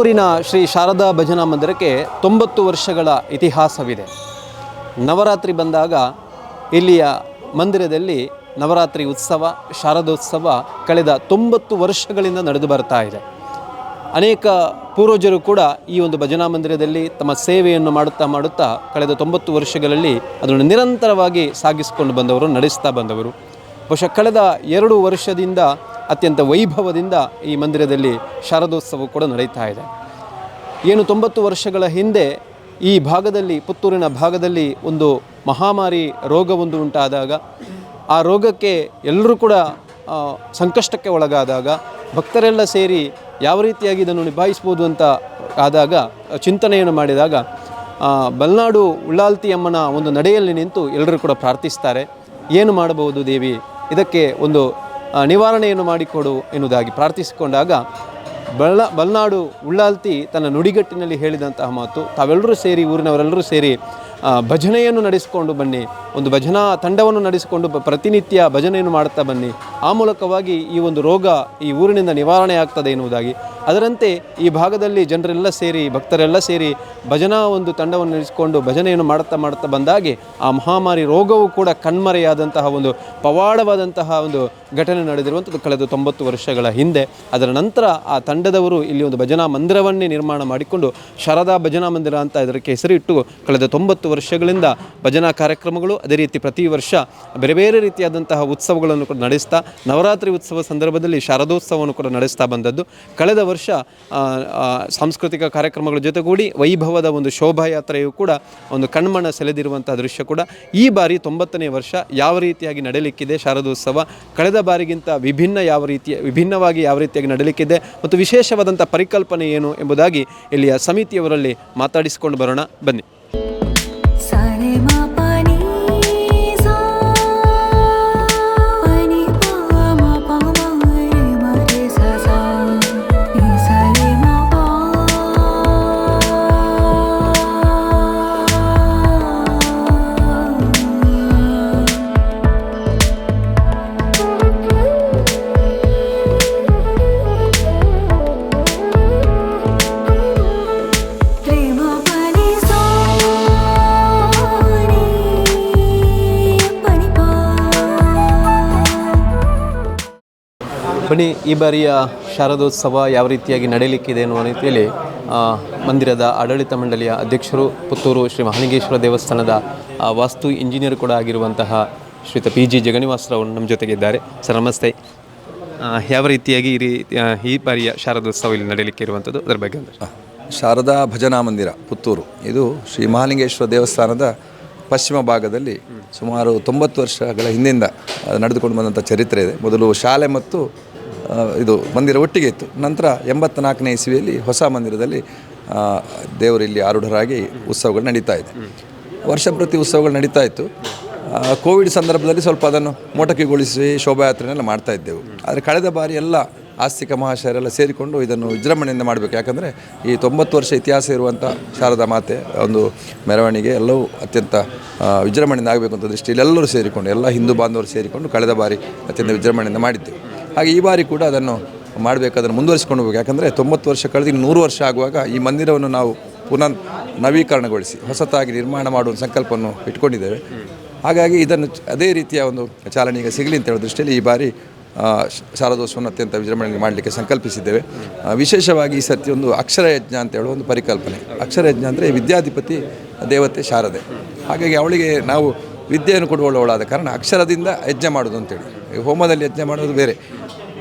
ಪುತ್ತೂರಿನ ಶ್ರೀ ಶಾರದಾ ಭಜನಾ ಮಂದಿರಕ್ಕೆ ತೊಂಬತ್ತು ವರ್ಷಗಳ ಇತಿಹಾಸವಿದೆ. ನವರಾತ್ರಿ ಬಂದಾಗ ಇಲ್ಲಿಯ ಮಂದಿರದಲ್ಲಿ ನವರಾತ್ರಿ ಉತ್ಸವ, ಶಾರದೋತ್ಸವ ಕಳೆದ ತೊಂಬತ್ತು ವರ್ಷಗಳಿಂದ ನಡೆದು ಬರ್ತಾ ಇದೆ. ಅನೇಕ ಪೂರ್ವಜರು ಕೂಡ ಈ ಒಂದು ಭಜನಾ ಮಂದಿರದಲ್ಲಿ ತಮ್ಮ ಸೇವೆಯನ್ನು ಮಾಡುತ್ತಾ ಮಾಡುತ್ತಾ ಕಳೆದ ತೊಂಬತ್ತು ವರ್ಷಗಳಲ್ಲಿ ಅದನ್ನು ನಿರಂತರವಾಗಿ ಸಾಗಿಸಿಕೊಂಡು ಬಂದವರು, ನಡೆಸ್ತಾ ಬಂದವರು. ಬಹುಶಃ ಕಳೆದ ಎರಡು ವರ್ಷದಿಂದ ಅತ್ಯಂತ ವೈಭವದಿಂದ ಈ ಮಂದಿರದಲ್ಲಿ ಶಾರದೋತ್ಸವ ಕೂಡ ನಡೀತಾ ಇದೆ. ಏನು ತೊಂಬತ್ತು ವರ್ಷಗಳ ಹಿಂದೆ ಈ ಭಾಗದಲ್ಲಿ, ಪುತ್ತೂರಿನ ಭಾಗದಲ್ಲಿ ಒಂದು ಮಹಾಮಾರಿ ರೋಗವೊಂದು ಉಂಟಾದಾಗ, ಆ ರೋಗಕ್ಕೆ ಎಲ್ಲರೂ ಕೂಡ ಸಂಕಷ್ಟಕ್ಕೆ ಒಳಗಾದಾಗ, ಭಕ್ತರೆಲ್ಲ ಸೇರಿ ಯಾವ ರೀತಿಯಾಗಿ ಇದನ್ನು ನಿಭಾಯಿಸ್ಬೋದು ಅಂತ ಆದಾಗ, ಚಿಂತನೆಯನ್ನು ಮಾಡಿದಾಗ ಬಲ್ನಾಡು ಉಳ್ಳಾಲ್ತಿ ಅಮ್ಮನ ಒಂದು ನಡೆಯಲ್ಲಿ ನಿಂತು ಎಲ್ಲರೂ ಕೂಡ ಪ್ರಾರ್ಥಿಸ್ತಾರೆ. ಏನು ಮಾಡಬಹುದು ದೇವಿ? ಇದಕ್ಕೆ ಒಂದು ನಿವಾರಣೆಯನ್ನು ಮಾಡಿಕೊಡು ಎನ್ನುವುದಾಗಿ ಪ್ರಾರ್ಥಿಸಿಕೊಂಡಾಗ ಬಲ್ಲ ಬಲ್ನಾಡು ಉಳ್ಳಾಲ್ತಿ ತನ್ನ ನುಡಿಗಟ್ಟಿನಲ್ಲಿ ಹೇಳಿದಂತಹ ಮಾತು, ತಾವೆಲ್ಲರೂ ಸೇರಿ, ಊರಿನವರೆಲ್ಲರೂ ಸೇರಿ ಭಜನೆಯನ್ನು ನಡೆಸಿಕೊಂಡು ಬನ್ನಿ, ಒಂದು ಭಜನಾ ತಂಡವನ್ನು ನಡೆಸಿಕೊಂಡು ಪ್ರತಿನಿತ್ಯ ಭಜನೆಯನ್ನು ಮಾಡುತ್ತಾ ಬನ್ನಿ. ಆ ಮೂಲಕವಾಗಿ ಈ ಒಂದು ರೋಗ ಈ ಊರಿನಿಂದ ನಿವಾರಣೆ ಆಗ್ತದೆ ಎನ್ನುವುದಾಗಿ ಅದರಂತೆ ಈ ಭಾಗದಲ್ಲಿ ಜನರೆಲ್ಲ ಸೇರಿ, ಭಕ್ತರೆಲ್ಲ ಸೇರಿ ಭಜನಾ ಒಂದು ತಂಡವನ್ನು ನಡೆಸಿಕೊಂಡು ಭಜನೆಯನ್ನು ಮಾಡುತ್ತಾ ಮಾಡುತ್ತಾ ಬಂದಾಗೆ ಆ ಮಹಾಮಾರಿ ರೋಗವು ಕೂಡ ಕಣ್ಮರೆಯಾದಂತಹ ಒಂದು ಪವಾಡವಾದಂತಹ ಒಂದು ಘಟನೆ ನಡೆದಿರುವಂಥದ್ದು ಕಳೆದ ತೊಂಬತ್ತು ವರ್ಷಗಳ ಹಿಂದೆ. ಅದರ ನಂತರ ಆ ತಂಡದವರು ಇಲ್ಲಿ ಒಂದು ಭಜನಾ ಮಂದಿರವನ್ನೇ ನಿರ್ಮಾಣ ಮಾಡಿಕೊಂಡು ಶಾರದಾ ಭಜನಾ ಮಂದಿರ ಅಂತ ಇದಕ್ಕೆ ಹೆಸರಿಟ್ಟು ಕಳೆದ ತೊಂಬತ್ತು ವರ್ಷಗಳಿಂದ ಭಜನಾ ಕಾರ್ಯಕ್ರಮಗಳು ಅದೇ ರೀತಿ ಪ್ರತಿ ವರ್ಷ ಬೇರೆ ಬೇರೆ ರೀತಿಯಾದಂತಹ ಉತ್ಸವಗಳನ್ನು ಕೂಡ ನಡೆಸ್ತಾ, ನವರಾತ್ರಿ ಉತ್ಸವ ಸಂದರ್ಭದಲ್ಲಿ ಶಾರದೋತ್ಸವವನ್ನು ಕೂಡ ನಡೆಸ್ತಾ ಬಂದದ್ದು. ಕಳೆದ ವರ್ಷ ಆ, ಸಾಂಸ್ಕೃತಿಕ ಕಾರ್ಯಕ್ರಮಗಳ ಜೊತೆಗೂಡಿ ವೈಭವದ ಒಂದು ಶೋಭಾಯಾತ್ರೆಯು ಕೂಡ ಒಂದು ಕಣ್ಮಣ ಸೆಳೆದಿರುವಂತಹ ದೃಶ್ಯ ಕೂಡ. ಈ ಬಾರಿ ತೊಂಬತ್ತನೇ ವರ್ಷ ಯಾವ ರೀತಿಯಾಗಿ ನಡೆಯಲಿಕ್ಕಿದೆ ಶಾರದೋತ್ಸವ ಕಳೆದ ಬಾರಿಗಿಂತ ವಿಭಿನ್ನ ಯಾವ ರೀತಿಯ ವಿಭಿನ್ನವಾಗಿ ಯಾವ ರೀತಿಯಾಗಿ ನಡೆಯಲಿಕ್ಕಿದೆ ಮತ್ತು ವಿಶೇಷವಾದಂಥ ಪರಿಕಲ್ಪನೆ ಏನು ಎಂಬುದಾಗಿ ಇಲ್ಲಿಯ ಸಮಿತಿಯವರಲ್ಲಿ ಮಾತಾಡಿಸಿಕೊಂಡು ಬರೋಣ. ಬನ್ನಿ. ಬನ್ನಿ, ಈ ಬಾರಿಯ ಶಾರದೋತ್ಸವ ಯಾವ ರೀತಿಯಾಗಿ ನಡೆಯಲಿಕ್ಕಿದೆ ಎನ್ನುವ ರೀತಿಯಲ್ಲಿ ಮಂದಿರದ ಆಡಳಿತ ಮಂಡಳಿಯ ಅಧ್ಯಕ್ಷರು, ಪುತ್ತೂರು ಶ್ರೀ ಮಹಾಲಿಂಗೇಶ್ವರ ದೇವಸ್ಥಾನದ ವಾಸ್ತು ಇಂಜಿನಿಯರ್ ಕೂಡ ಆಗಿರುವಂತಹ ಶ್ರೀತ ಪಿ ಜಿ ಜಗನಿವಾಸರಾವ್ ನಮ್ಮ ಜೊತೆಗಿದ್ದಾರೆ. ಸರ್, ನಮಸ್ತೆ. ಯಾವ ರೀತಿಯಾಗಿ ಈ ರೀ ಈ ಬಾರಿಯ ಶಾರದೋತ್ಸವ ಇಲ್ಲಿ ನಡೆಯಲಿಕ್ಕೆ ಇರುವಂಥದ್ದು ಅದರ ಬಗ್ಗೆ ಅಂದರೆ ಶಾರದಾ ಭಜನಾ ಮಂದಿರ, ಪುತ್ತೂರು. ಇದು ಶ್ರೀ ಮಹಾಲಿಂಗೇಶ್ವರ ದೇವಸ್ಥಾನದ ಪಶ್ಚಿಮ ಭಾಗದಲ್ಲಿ ಸುಮಾರು ತೊಂಬತ್ತು ವರ್ಷಗಳ ಹಿಂದಿಂದ ನಡೆದುಕೊಂಡು ಬಂದಂಥ ಚರಿತ್ರೆ ಇದೆ. ಮೊದಲು ಶಾಲೆ ಮತ್ತು ಇದು ಮಂದಿರ ಒಟ್ಟಿಗೆ ಇತ್ತು. ನಂತರ ಎಂಬತ್ತ ಇಸವಿಯಲ್ಲಿ ಹೊಸ ಮಂದಿರದಲ್ಲಿ ದೇವರು ಇಲ್ಲಿ ಆರೂಢರಾಗಿ ಉತ್ಸವಗಳು ನಡೀತಾ ಇದೆ. ವರ್ಷ ಪ್ರತಿ ಉತ್ಸವಗಳು ನಡೀತಾ ಇತ್ತು. ಕೋವಿಡ್ ಸಂದರ್ಭದಲ್ಲಿ ಸ್ವಲ್ಪ ಅದನ್ನು ಮೋಟಕೆಗೊಳಿಸಿ ಶೋಭಾಯಾತ್ರೆನೆಲ್ಲ ಮಾಡ್ತಾ ಇದ್ದೆವು. ಆದರೆ ಕಳೆದ ಬಾರಿ ಎಲ್ಲ ಆಸ್ತಿಕ ಮಹಾಶಯರೆಲ್ಲ ಸೇರಿಕೊಂಡು ಇದನ್ನು ವಿಜೃಂಭಣೆಯಿಂದ ಮಾಡಬೇಕು. ಯಾಕಂದರೆ ಈ ತೊಂಬತ್ತು ವರ್ಷ ಇತಿಹಾಸ ಇರುವಂಥ ಶಾರದಾ ಮಾತೆ ಒಂದು ಮೆರವಣಿಗೆ ಎಲ್ಲವೂ ಅತ್ಯಂತ ವಿಜೃಂಭಣೆಯಿಂದ ಆಗಬೇಕು ಅಂತ ದೃಷ್ಟಿಯಲ್ಲಿ ಎಲ್ಲರೂ ಸೇರಿಕೊಂಡು, ಎಲ್ಲ ಹಿಂದೂ ಬಾಂಧವರು ಸೇರಿಕೊಂಡು ಕಳೆದ ಬಾರಿ ಅತ್ಯಂತ ವಿಜೃಂಭಣೆಯಿಂದ ಮಾಡಿದ್ದೆವು. ಹಾಗೆ ಈ ಬಾರಿ ಕೂಡ ಅದನ್ನು ಮಾಡಬೇಕು ಅದನ್ನು ಮುಂದುವರಿಸಿಕೊಂಡು ಹೋಗಬೇಕು. ಯಾಕಂದರೆ ತೊಂಬತ್ತು ವರ್ಷ ಕಳೆದು ನೂರು ವರ್ಷ ಆಗುವಾಗ ಈ ಮಂದಿರವನ್ನು ನಾವು ಪುನಃ ನವೀಕರಣಗೊಳಿಸಿ, ಹೊಸತಾಗಿ ನಿರ್ಮಾಣ ಮಾಡುವ ಸಂಕಲ್ಪವನ್ನು ಇಟ್ಕೊಂಡಿದ್ದೇವೆ. ಹಾಗಾಗಿ ಇದನ್ನು ಅದೇ ರೀತಿಯ ಒಂದು ಚಾಲನೆ ಈಗ ಸಿಗಲಿ ಅಂತ ಹೇಳೋ ದೃಷ್ಟಿಯಲ್ಲಿ ಈ ಬಾರಿ ಶಾರದೋತ್ಸವವನ್ನು ಅತ್ಯಂತ ವಿಜೃಂಭಣೆಯಲ್ಲಿ ಮಾಡಲಿಕ್ಕೆ ಸಂಕಲ್ಪಿಸಿದ್ದೇವೆ. ವಿಶೇಷವಾಗಿ ಈ ಸರ್ತಿ ಒಂದು ಅಕ್ಷರ ಯಜ್ಞ ಅಂತ ಹೇಳುವ ಒಂದು ಪರಿಕಲ್ಪನೆ. ಅಕ್ಷರಯಜ್ಞ ಅಂದರೆ ವಿದ್ಯಾಧಿಪತಿ ದೇವತೆ ಶಾರದೆ. ಹಾಗಾಗಿ ಅವಳಿಗೆ ನಾವು ವಿದ್ಯೆಯನ್ನು ಕೊಡುವಳವಳಾದ ಕಾರಣ ಅಕ್ಷರದಿಂದ ಯಜ್ಞ ಮಾಡೋದು ಅಂತೇಳಿ ಹೋಮದಲ್ಲಿ ಯಜ್ಞ ಮಾಡೋದು ಬೇರೆ.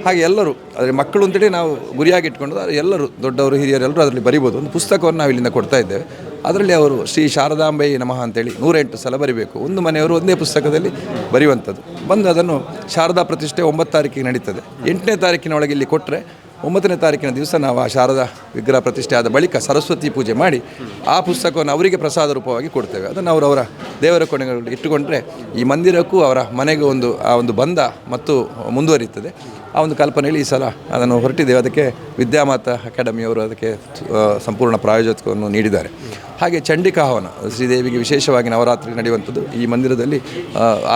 ಹಾಗೆ ಎಲ್ಲರೂ ಅದರ ಮಕ್ಕಳು ಅಂತೇಳಿ ನಾವು ಗುರಿಯಾಗಿ ಇಟ್ಕೊಂಡು ಅದು ಎಲ್ಲರೂ, ದೊಡ್ಡವರು, ಹಿರಿಯರು ಎಲ್ಲರೂ ಅದರಲ್ಲಿ ಬರಿಬೋದು. ಒಂದು ಪುಸ್ತಕವನ್ನು ನಾವು ಇಲ್ಲಿಂದ ಕೊಡ್ತಾ ಇದ್ದೇವೆ. ಅದರಲ್ಲಿ ಅವರು ಶ್ರೀ ಶಾರದಾಂಬೈ ನಮಃ ಅಂತೇಳಿ ನೂರೆಂಟು ಸಲ ಬರಿಬೇಕು. ಒಂದು ಮನೆಯವರು ಒಂದೇ ಪುಸ್ತಕದಲ್ಲಿ ಬರೆಯುವಂಥದ್ದು. ಬಂದು ಅದನ್ನು ಶಾರದಾ ಪ್ರತಿಷ್ಠೆ ಒಂಬತ್ತು ತಾರೀಕಿಗೆ ನಡೀತದೆ. ಎಂಟನೇ ತಾರೀಕಿನ ಒಳಗೆ ಇಲ್ಲಿ ಕೊಟ್ಟರೆ ಒಂಬತ್ತನೇ ತಾರೀಕಿನ ದಿವಸ ನಾವು ಆ ಶಾರದಾ ವಿಗ್ರಹ ಪ್ರತಿಷ್ಠೆ ಆದ ಬಳಿಕ ಸರಸ್ವತಿ ಪೂಜೆ ಮಾಡಿ ಆ ಪುಸ್ತಕವನ್ನು ಅವರಿಗೆ ಪ್ರಸಾದ ರೂಪವಾಗಿ ಕೊಡ್ತೇವೆ. ಅದನ್ನು ಅವರು ಅವರ ದೇವರ ಕೊನೆಗಳಲ್ಲಿ ಇಟ್ಟುಕೊಂಡ್ರೆ ಈ ಮಂದಿರಕ್ಕೂ ಅವರ ಮನೆಗೂ ಒಂದು, ಆ ಒಂದು ಬಂಧ ಮತ್ತು ಮುಂದುವರಿಯುತ್ತದೆ. ಆ ಒಂದು ಕಲ್ಪನೆಯಲ್ಲಿ ಈ ಸಲ ಅದನ್ನು ಹೊರಟಿದ್ದೇವೆ. ಅದಕ್ಕೆ ವಿದ್ಯಾಮಾತ ಅಕಾಡೆಮಿಯವರು ಅದಕ್ಕೆ ಸಂಪೂರ್ಣ ಪ್ರಾಯೋಜಕವನ್ನು ನೀಡಿದ್ದಾರೆ. ಹಾಗೆ ಚಂಡಿಕಾ ಹವನ, ಶ್ರೀದೇವಿಗೆ ವಿಶೇಷವಾಗಿ ನವರಾತ್ರಿ ನಡೆಯುವಂಥದ್ದು ಈ ಮಂದಿರದಲ್ಲಿ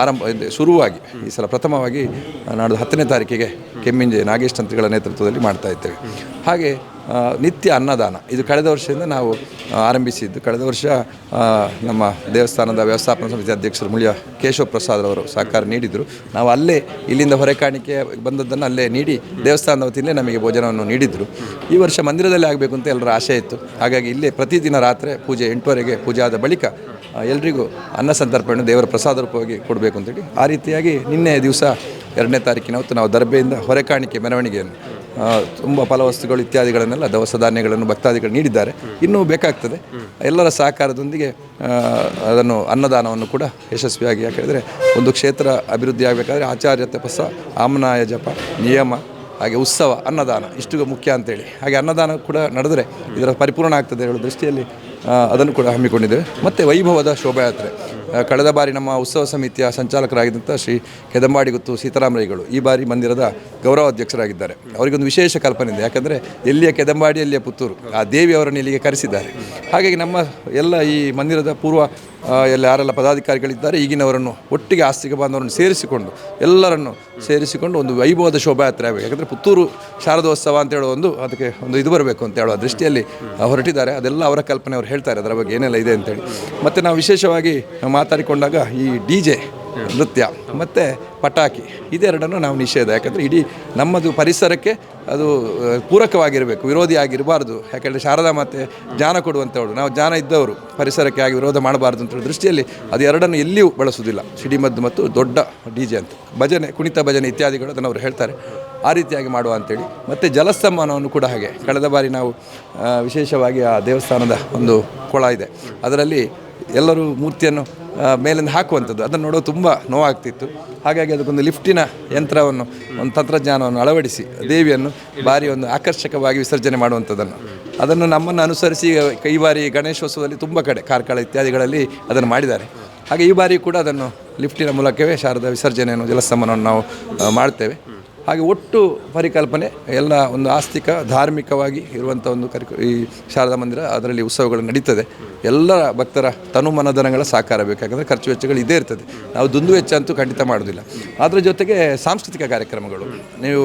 ಆರಂಭ ಶುರುವಾಗಿ ಈ ಸಲ ಪ್ರಥಮವಾಗಿ ನಾಡಿದ ಹತ್ತನೇ ತಾರೀಕಿಗೆ ಕೆಮ್ಮಿಂಜೆ ನಾಗೇಶ್ ತಂತ್ರಿಗಳ ನೇತೃತ್ವದಲ್ಲಿ ಮಾಡ್ತಾ ಇದ್ದೇವೆ. ಹಾಗೆ ನಿತ್ಯ ಅನ್ನದಾನ, ಇದು ಕಳೆದ ವರ್ಷದಿಂದ ನಾವು ಆರಂಭಿಸಿದ್ದು. ಕಳೆದ ವರ್ಷ ನಮ್ಮ ದೇವಸ್ಥಾನದ ವ್ಯವಸ್ಥಾಪನಾ ಸಮಿತಿ ಅಧ್ಯಕ್ಷರು ಮುಳಿಯ ಕೇಶವ ಪ್ರಸಾದ್ ಅವರು ಸಹಕಾರ ನೀಡಿದರು. ನಾವು ಅಲ್ಲೇ, ಇಲ್ಲಿಂದ ಹೊರೆ ಕಾಣಿಕೆ ಬಂದದ್ದನ್ನು ಅಲ್ಲೇ ನೀಡಿ, ದೇವಸ್ಥಾನದ ವತಿಯಲ್ಲೇ ನಮಗೆ ಭೋಜನವನ್ನು ನೀಡಿದರು. ಈ ವರ್ಷ ಮಂದಿರದಲ್ಲಿ ಆಗಬೇಕು ಅಂತ ಎಲ್ಲರ ಆಸೆ ಇತ್ತು. ಹಾಗಾಗಿ ಇಲ್ಲೇ ಪ್ರತಿದಿನ ರಾತ್ರಿ ಪೂಜೆ ಎಂಟುವರೆಗೆ ಪೂಜೆ ಆದ ಬಳಿಕ ಎಲ್ಲರಿಗೂ ಅನ್ನ ಸಂತರ್ಪಣೆ ದೇವರ ಪ್ರಸಾದ ರೂಪವಾಗಿ ಕೊಡಬೇಕು ಅಂತೇಳಿ ಆ ರೀತಿಯಾಗಿ ನಿನ್ನೆ ದಿವಸ ಎರಡನೇ ತಾರೀಕಿನ ಹೊತ್ತು ನಾವು ದರ್ಬೆಯಿಂದ ಹೊರೆಕಾಣಿಕೆ ಮೆರವಣಿಗೆಯನ್ನು ತುಂಬ ಫಲವಸ್ತುಗಳು ಇತ್ಯಾದಿಗಳನ್ನೆಲ್ಲ ದವಸ ಧಾನ್ಯಗಳನ್ನು ಭಕ್ತಾದಿಗಳು ನೀಡಿದ್ದಾರೆ. ಇನ್ನೂ ಬೇಕಾಗ್ತದೆ. ಎಲ್ಲರ ಸಹಕಾರದೊಂದಿಗೆ ಅದನ್ನು ಅನ್ನದಾನವನ್ನು ಕೂಡ ಯಶಸ್ವಿಯಾಗಿ ಯಾಕೆ ಹೇಳಿದರೆ ಒಂದು ಕ್ಷೇತ್ರ ಅಭಿವೃದ್ಧಿ ಆಗಬೇಕಾದ್ರೆ ಆಚಾರ್ಯ ತಪಸ್ಸ, ಆಮನಾಯ ಜಪ, ನಿಯಮ, ಹಾಗೆ ಉತ್ಸವ, ಅನ್ನದಾನ ಇಷ್ಟು ಮುಖ್ಯ ಅಂತೇಳಿ. ಹಾಗೆ ಅನ್ನದಾನ ಕೂಡ ನಡೆದರೆ ಇದರ ಪರಿಪೂರ್ಣ ಆಗ್ತದೆ ಹೇಳೋ ದೃಷ್ಟಿಯಲ್ಲಿ ಅದನ್ನು ಕೂಡ ಹಮ್ಮಿಕೊಂಡಿದ್ದೇವೆ. ಮತ್ತು ವೈಭವದ ಶೋಭಾಯಾತ್ರೆ. ಕಳೆದ ಬಾರಿ ನಮ್ಮ ಉತ್ಸವ ಸಮಿತಿಯ ಸಂಚಾಲಕರಾಗಿದ್ದಂಥ ಶ್ರೀ ಕೆದಂಬಾಡಿ ಗುತ್ತು ಸೀತಾರಾಮರೈಗಳು ಈ ಬಾರಿ ಮಂದಿರದ ಗೌರವ ಅಧ್ಯಕ್ಷರಾಗಿದ್ದಾರೆ ಅವರಿಗೊಂದು ವಿಶೇಷ ಕಲ್ಪನೆ ಇದೆ ಯಾಕಂದರೆ ಎಲ್ಲಿಯ ಕೆದಂಬಾಡಿ, ಎಲ್ಲಿಯ ಪುತ್ತೂರು, ಆ ದೇವಿ ಅವರನ್ನು ಇಲ್ಲಿಗೆ ಕರೆಸಿದ್ದಾರೆ. ಹಾಗಾಗಿ ನಮ್ಮ ಎಲ್ಲ ಈ ಮಂದಿರದ ಪೂರ್ವ ಎಲ್ಲ ಯಾರೆಲ್ಲ ಪದಾಧಿಕಾರಿಗಳಿದ್ದಾರೆ, ಈಗಿನವರನ್ನು ಒಟ್ಟಿಗೆ ಆಸ್ತಿಕ ಬಾಂಧವರನ್ನು ಸೇರಿಸಿಕೊಂಡು, ಎಲ್ಲರನ್ನು ಸೇರಿಸಿಕೊಂಡು ಒಂದು ವೈಭವದ ಶೋಭಾಯಾತ್ರೆ ಆಗಬೇಕು. ಯಾಕಂದರೆ ಪುತ್ತೂರು ಶಾರದೋತ್ಸವ ಅಂತ ಹೇಳೋ ಒಂದು ಅದಕ್ಕೆ ಒಂದು ಇದು ಬರಬೇಕು ಅಂತ ಹೇಳೋ ದೃಷ್ಟಿಯಲ್ಲಿ ಹೊರಟಿದ್ದಾರೆ. ಅದೆಲ್ಲ ಅವರ ಕಲ್ಪನೆ ಅವರು ಹೇಳ್ತಾರೆ. ಅದರ ಬಗ್ಗೆ ಏನೆಲ್ಲ ಇದೆ ಅಂತೇಳಿ ಮತ್ತು ನಾವು ವಿಶೇಷವಾಗಿ ಮಾತಾಡಿಕೊಂಡಾಗ ಈ ಡಿ ಜೆ ನೃತ್ಯ ಮತ್ತು ಪಟಾಕಿ ಇದೆರಡನ್ನು ನಾವು ನಿಷೇಧ. ಯಾಕಂದರೆ ಇಡೀ ನಮ್ಮದು ಪರಿಸರಕ್ಕೆ ಅದು ಪೂರಕವಾಗಿರಬೇಕು, ವಿರೋಧಿ ಆಗಿರಬಾರ್ದು. ಯಾಕಂದರೆ ಶಾರದಾ ಮಾತೆ ಜ್ಞಾನ ಕೊಡುವಂಥವ್ರು ನಾವು ಜ್ಞಾನ ಇದ್ದವರು, ಪರಿಸರಕ್ಕೆ ಆಗಿ ವಿರೋಧ ಮಾಡಬಾರ್ದು ಅಂತ ದೃಷ್ಟಿಯಲ್ಲಿ ಅದು ಎರಡನ್ನು ಎಲ್ಲಿಯೂ ಬಳಸುವುದಿಲ್ಲ. ಸಿಡಿಮದ್ದು ಮತ್ತು ದೊಡ್ಡ ಡಿ ಜೆ ಅಂತ. ಭಜನೆ, ಕುಣಿತ ಭಜನೆ ಇತ್ಯಾದಿಗಳು ಅದನ್ನು ಅವರು ಹೇಳ್ತಾರೆ. ಆ ರೀತಿಯಾಗಿ ಮಾಡುವ ಅಂತೇಳಿ. ಮತ್ತು ಜಲಸ್ತಂಭನವನ್ನು ಕೂಡ ಹಾಗೆ. ಕಳೆದ ಬಾರಿ ನಾವು ವಿಶೇಷವಾಗಿ ಆ ದೇವಸ್ಥಾನದ ಒಂದು ಕೊಳ ಇದೆ. ಅದರಲ್ಲಿ ಎಲ್ಲರೂ ಮೂರ್ತಿಯನ್ನು ಮೇಲಿಂದ ಹಾಕುವಂಥದ್ದು. ಅದನ್ನು ನೋಡೋದು ತುಂಬ ನೋವಾಗ್ತಿತ್ತು. ಹಾಗಾಗಿ ಅದಕ್ಕೊಂದು ಲಿಫ್ಟಿನ ಯಂತ್ರವನ್ನು, ಒಂದು ತಂತ್ರಜ್ಞಾನವನ್ನು ಅಳವಡಿಸಿ, ದೇವಿಯನ್ನು ಭಾರಿ ಒಂದು ಆಕರ್ಷಕವಾಗಿ ವಿಸರ್ಜನೆ ಮಾಡುವಂಥದ್ದನ್ನು. ಅದನ್ನು ನಮ್ಮನ್ನು ಅನುಸರಿಸಿ ಈ ಬಾರಿ ಗಣೇಶೋತ್ಸವದಲ್ಲಿ ತುಂಬ ಕಡೆ, ಕಾರ್ಕಳ ಇತ್ಯಾದಿಗಳಲ್ಲಿ ಅದನ್ನು ಮಾಡಿದ್ದಾರೆ. ಹಾಗೆ ಈ ಬಾರಿ ಕೂಡ ಅದನ್ನು ಲಿಫ್ಟಿನ ಮೂಲಕವೇ ಶಾರದಾ ವಿಸರ್ಜನೆಯನ್ನು, ಜಲಸ್ತಂಭನವನ್ನು ನಾವು ಮಾಡ್ತೇವೆ. ಹಾಗೆ ಒಟ್ಟು ಪರಿಕಲ್ಪನೆ ಎಲ್ಲ ಒಂದು ಆಸ್ತಿಕ, ಧಾರ್ಮಿಕವಾಗಿ ಇರುವಂಥ ಒಂದು ಕರಿ, ಈ ಶಾರದಾ ಮಂದಿರ ಅದರಲ್ಲಿ ಉತ್ಸವಗಳು ನಡೀತದೆ. ಎಲ್ಲ ಭಕ್ತರ ತನು ಮನಧನಗಳ ಸಹಕಾರ ಬೇಕಾಗಂದರೆ ಖರ್ಚು ವೆಚ್ಚಗಳು ಇದೇ ಇರ್ತದೆ. ನಾವು ದುಂದು ವೆಚ್ಚ ಅಂತೂ ಖಂಡಿತ ಮಾಡೋದಿಲ್ಲ ಅದರ ಜೊತೆಗೆ ಸಾಂಸ್ಕೃತಿಕ ಕಾರ್ಯಕ್ರಮಗಳು. ನೀವು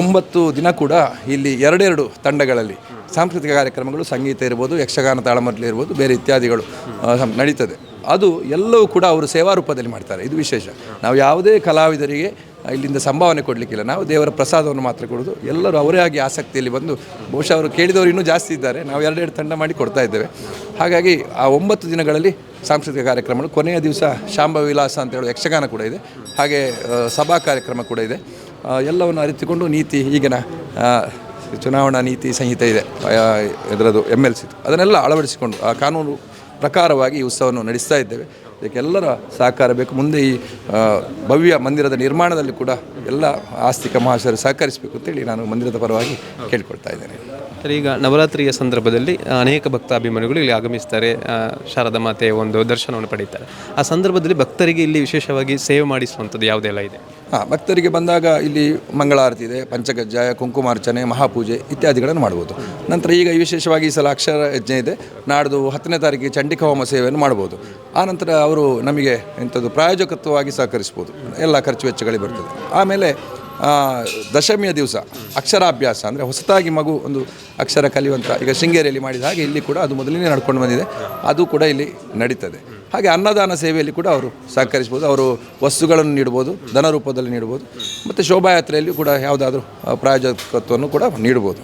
ಒಂಬತ್ತು ದಿನ ಕೂಡ ಇಲ್ಲಿ ಎರಡೆರಡು ತಂಡಗಳಲ್ಲಿ ಸಾಂಸ್ಕೃತಿಕ ಕಾರ್ಯಕ್ರಮಗಳು, ಸಂಗೀತ ಇರ್ಬೋದು, ಯಕ್ಷಗಾನ ತಾಳಮಟ್ಲಿ ಇರ್ಬೋದು, ಬೇರೆ ಇತ್ಯಾದಿಗಳು ನಡೀತದೆ. ಅದು ಎಲ್ಲವೂ ಕೂಡ ಅವರು ಸೇವಾ ರೂಪದಲ್ಲಿ ಮಾಡ್ತಾರೆ. ಇದು ವಿಶೇಷ. ನಾವು ಯಾವುದೇ ಕಲಾವಿದರಿಗೆ ಇಲ್ಲಿಂದ ಸಂಭಾವನೆ ಕೊಡಲಿಕ್ಕಿಲ್ಲ. ನಾವು ದೇವರ ಪ್ರಸಾದವನ್ನು ಮಾತ್ರ ಕೊಡೋದು. ಎಲ್ಲರೂ ಅವರೇ ಆಗಿ ಆಸಕ್ತಿಯಲ್ಲಿ ಬಂದು, ಬಹುಶಃ ಅವರು ಕೇಳಿದವರು ಇನ್ನೂ ಜಾಸ್ತಿ ಇದ್ದಾರೆ. ನಾವು ಎರಡೆರಡು ತಂಡ ಮಾಡಿ ಕೊಡ್ತಾ ಇದ್ದೇವೆ. ಹಾಗಾಗಿ ಆ ಒಂಬತ್ತು ದಿನಗಳಲ್ಲಿ ಸಾಂಸ್ಕೃತಿಕ ಕಾರ್ಯಕ್ರಮಗಳು, ಕೊನೆಯ ದಿವಸ ಶಾಂಬ ವಿಲಾಸ ಅಂತ ಹೇಳೋ ಯಕ್ಷಗಾನ ಕೂಡ ಇದೆ. ಹಾಗೆ ಸಭಾ ಕಾರ್ಯಕ್ರಮ ಕೂಡ ಇದೆ. ಎಲ್ಲವನ್ನು ಅರಿತುಕೊಂಡು ನೀತಿ, ಈಗಿನ ಚುನಾವಣಾ ನೀತಿ ಸಂಹಿತೆ ಇದೆ. ಇದರದು ಎಂ ಎಲ್ ಸಿ ಅದನ್ನೆಲ್ಲ ಅಳವಡಿಸಿಕೊಂಡು, ಆ, ಕಾನೂನು ಪ್ರಕಾರವಾಗಿ ಈ ಉತ್ಸವವನ್ನು ನಡೆಸ್ತಾ ಇದ್ದೇವೆ. ಇದಕ್ಕೆಲ್ಲರ ಸಹಕಾರ ಬೇಕು. ಮುಂದೆ ಈ ಭವ್ಯ ಮಂದಿರದ ನಿರ್ಮಾಣದಲ್ಲಿ ಕೂಡ ಎಲ್ಲ ಆಸ್ತಿಕ ಮಹಾಶಯರು ಸಹಕರಿಸಬೇಕು ಅಂತೇಳಿ ನಾನು ಮಂದಿರದ ಪರವಾಗಿ ಕೇಳ್ಕೊಳ್ತಾ ಇದ್ದೇನೆ. ಸರ್, ಈಗ ನವರಾತ್ರಿಯ ಸಂದರ್ಭದಲ್ಲಿ ಅನೇಕ ಭಕ್ತಾಭಿಮಾನಿಗಳು ಇಲ್ಲಿ ಆಗಮಿಸ್ತಾರೆ. ಶಾರದಾ ಮಾತೆಯ ಒಂದು ದರ್ಶನವನ್ನು ಪಡೀತಾರೆ ಆ ಸಂದರ್ಭದಲ್ಲಿ ಭಕ್ತರಿಗೆ ಇಲ್ಲಿ ವಿಶೇಷವಾಗಿ ಸೇವೆ ಮಾಡಿಸುವಂಥದ್ದು ಯಾವುದೆಲ್ಲ ಇದೆ? ಹಾಂ, ಭಕ್ತರಿಗೆ ಬಂದಾಗ ಇಲ್ಲಿ ಮಂಗಳಾರತಿ ಇದೆ, ಪಂಚಗಜ್ಜಾಯ, ಕುಂಕುಮಾರ್ಚನೆ, ಮಹಾಪೂಜೆ ಇತ್ಯಾದಿಗಳನ್ನು ಮಾಡ್ಬೋದು. ನಂತರ ಈಗ ವಿಶೇಷವಾಗಿ ಈ ಸಲ ಅಕ್ಷರ ಯಜ್ಞ ಇದೆ, ನಾಡ್ದು ಹತ್ತನೇ ತಾರೀಕಿಗೆ ಚಂಡಿಕ ಹೋಮ ಸೇವೆಯನ್ನು ಮಾಡ್ಬೋದು. ಆನಂತರ ಅವರು ನಮಗೆ ಇಂಥದ್ದು ಪ್ರಾಯೋಜಕತ್ವವಾಗಿ ಸಹಕರಿಸ್ಬೋದು, ಎಲ್ಲ ಖರ್ಚು ವೆಚ್ಚಗಳಿಗೆ ಬರ್ತದೆ. ಆಮೇಲೆ ದಶಮಿಯ ದಿವಸ ಅಕ್ಷರಾಭ್ಯಾಸ ಅಂದರೆ ಹೊಸತಾಗಿ ಮಗು ಒಂದು ಅಕ್ಷರ ಕಲಿಯುವಂಥ ಈಗ ಶೃಂಗೇರಿಯಲ್ಲಿ ಮಾಡಿದ ಹಾಗೆ ಇಲ್ಲಿ ಕೂಡ ಅದು ಮೊದಲಿನೇ ನಡ್ಕೊಂಡು ಬಂದಿದೆ, ಅದು ಕೂಡ ಇಲ್ಲಿ ನಡೀತದೆ. ಹಾಗೆ ಅನ್ನದಾನ ಸೇವೆಯಲ್ಲಿ ಕೂಡ ಅವರು ಸಹಕರಿಸ್ಬೋದು. ಅವರು ವಸ್ತುಗಳನ್ನು ನೀಡ್ಬೋದು, ಧನ ರೂಪದಲ್ಲಿ ನೀಡ್ಬೋದು, ಮತ್ತು ಶೋಭಾಯಾತ್ರೆಯಲ್ಲಿ ಕೂಡ ಯಾವುದಾದ್ರೂ ಪ್ರಾಯೋಜಕತ್ವವನ್ನು ಕೂಡ ನೀಡ್ಬೋದು.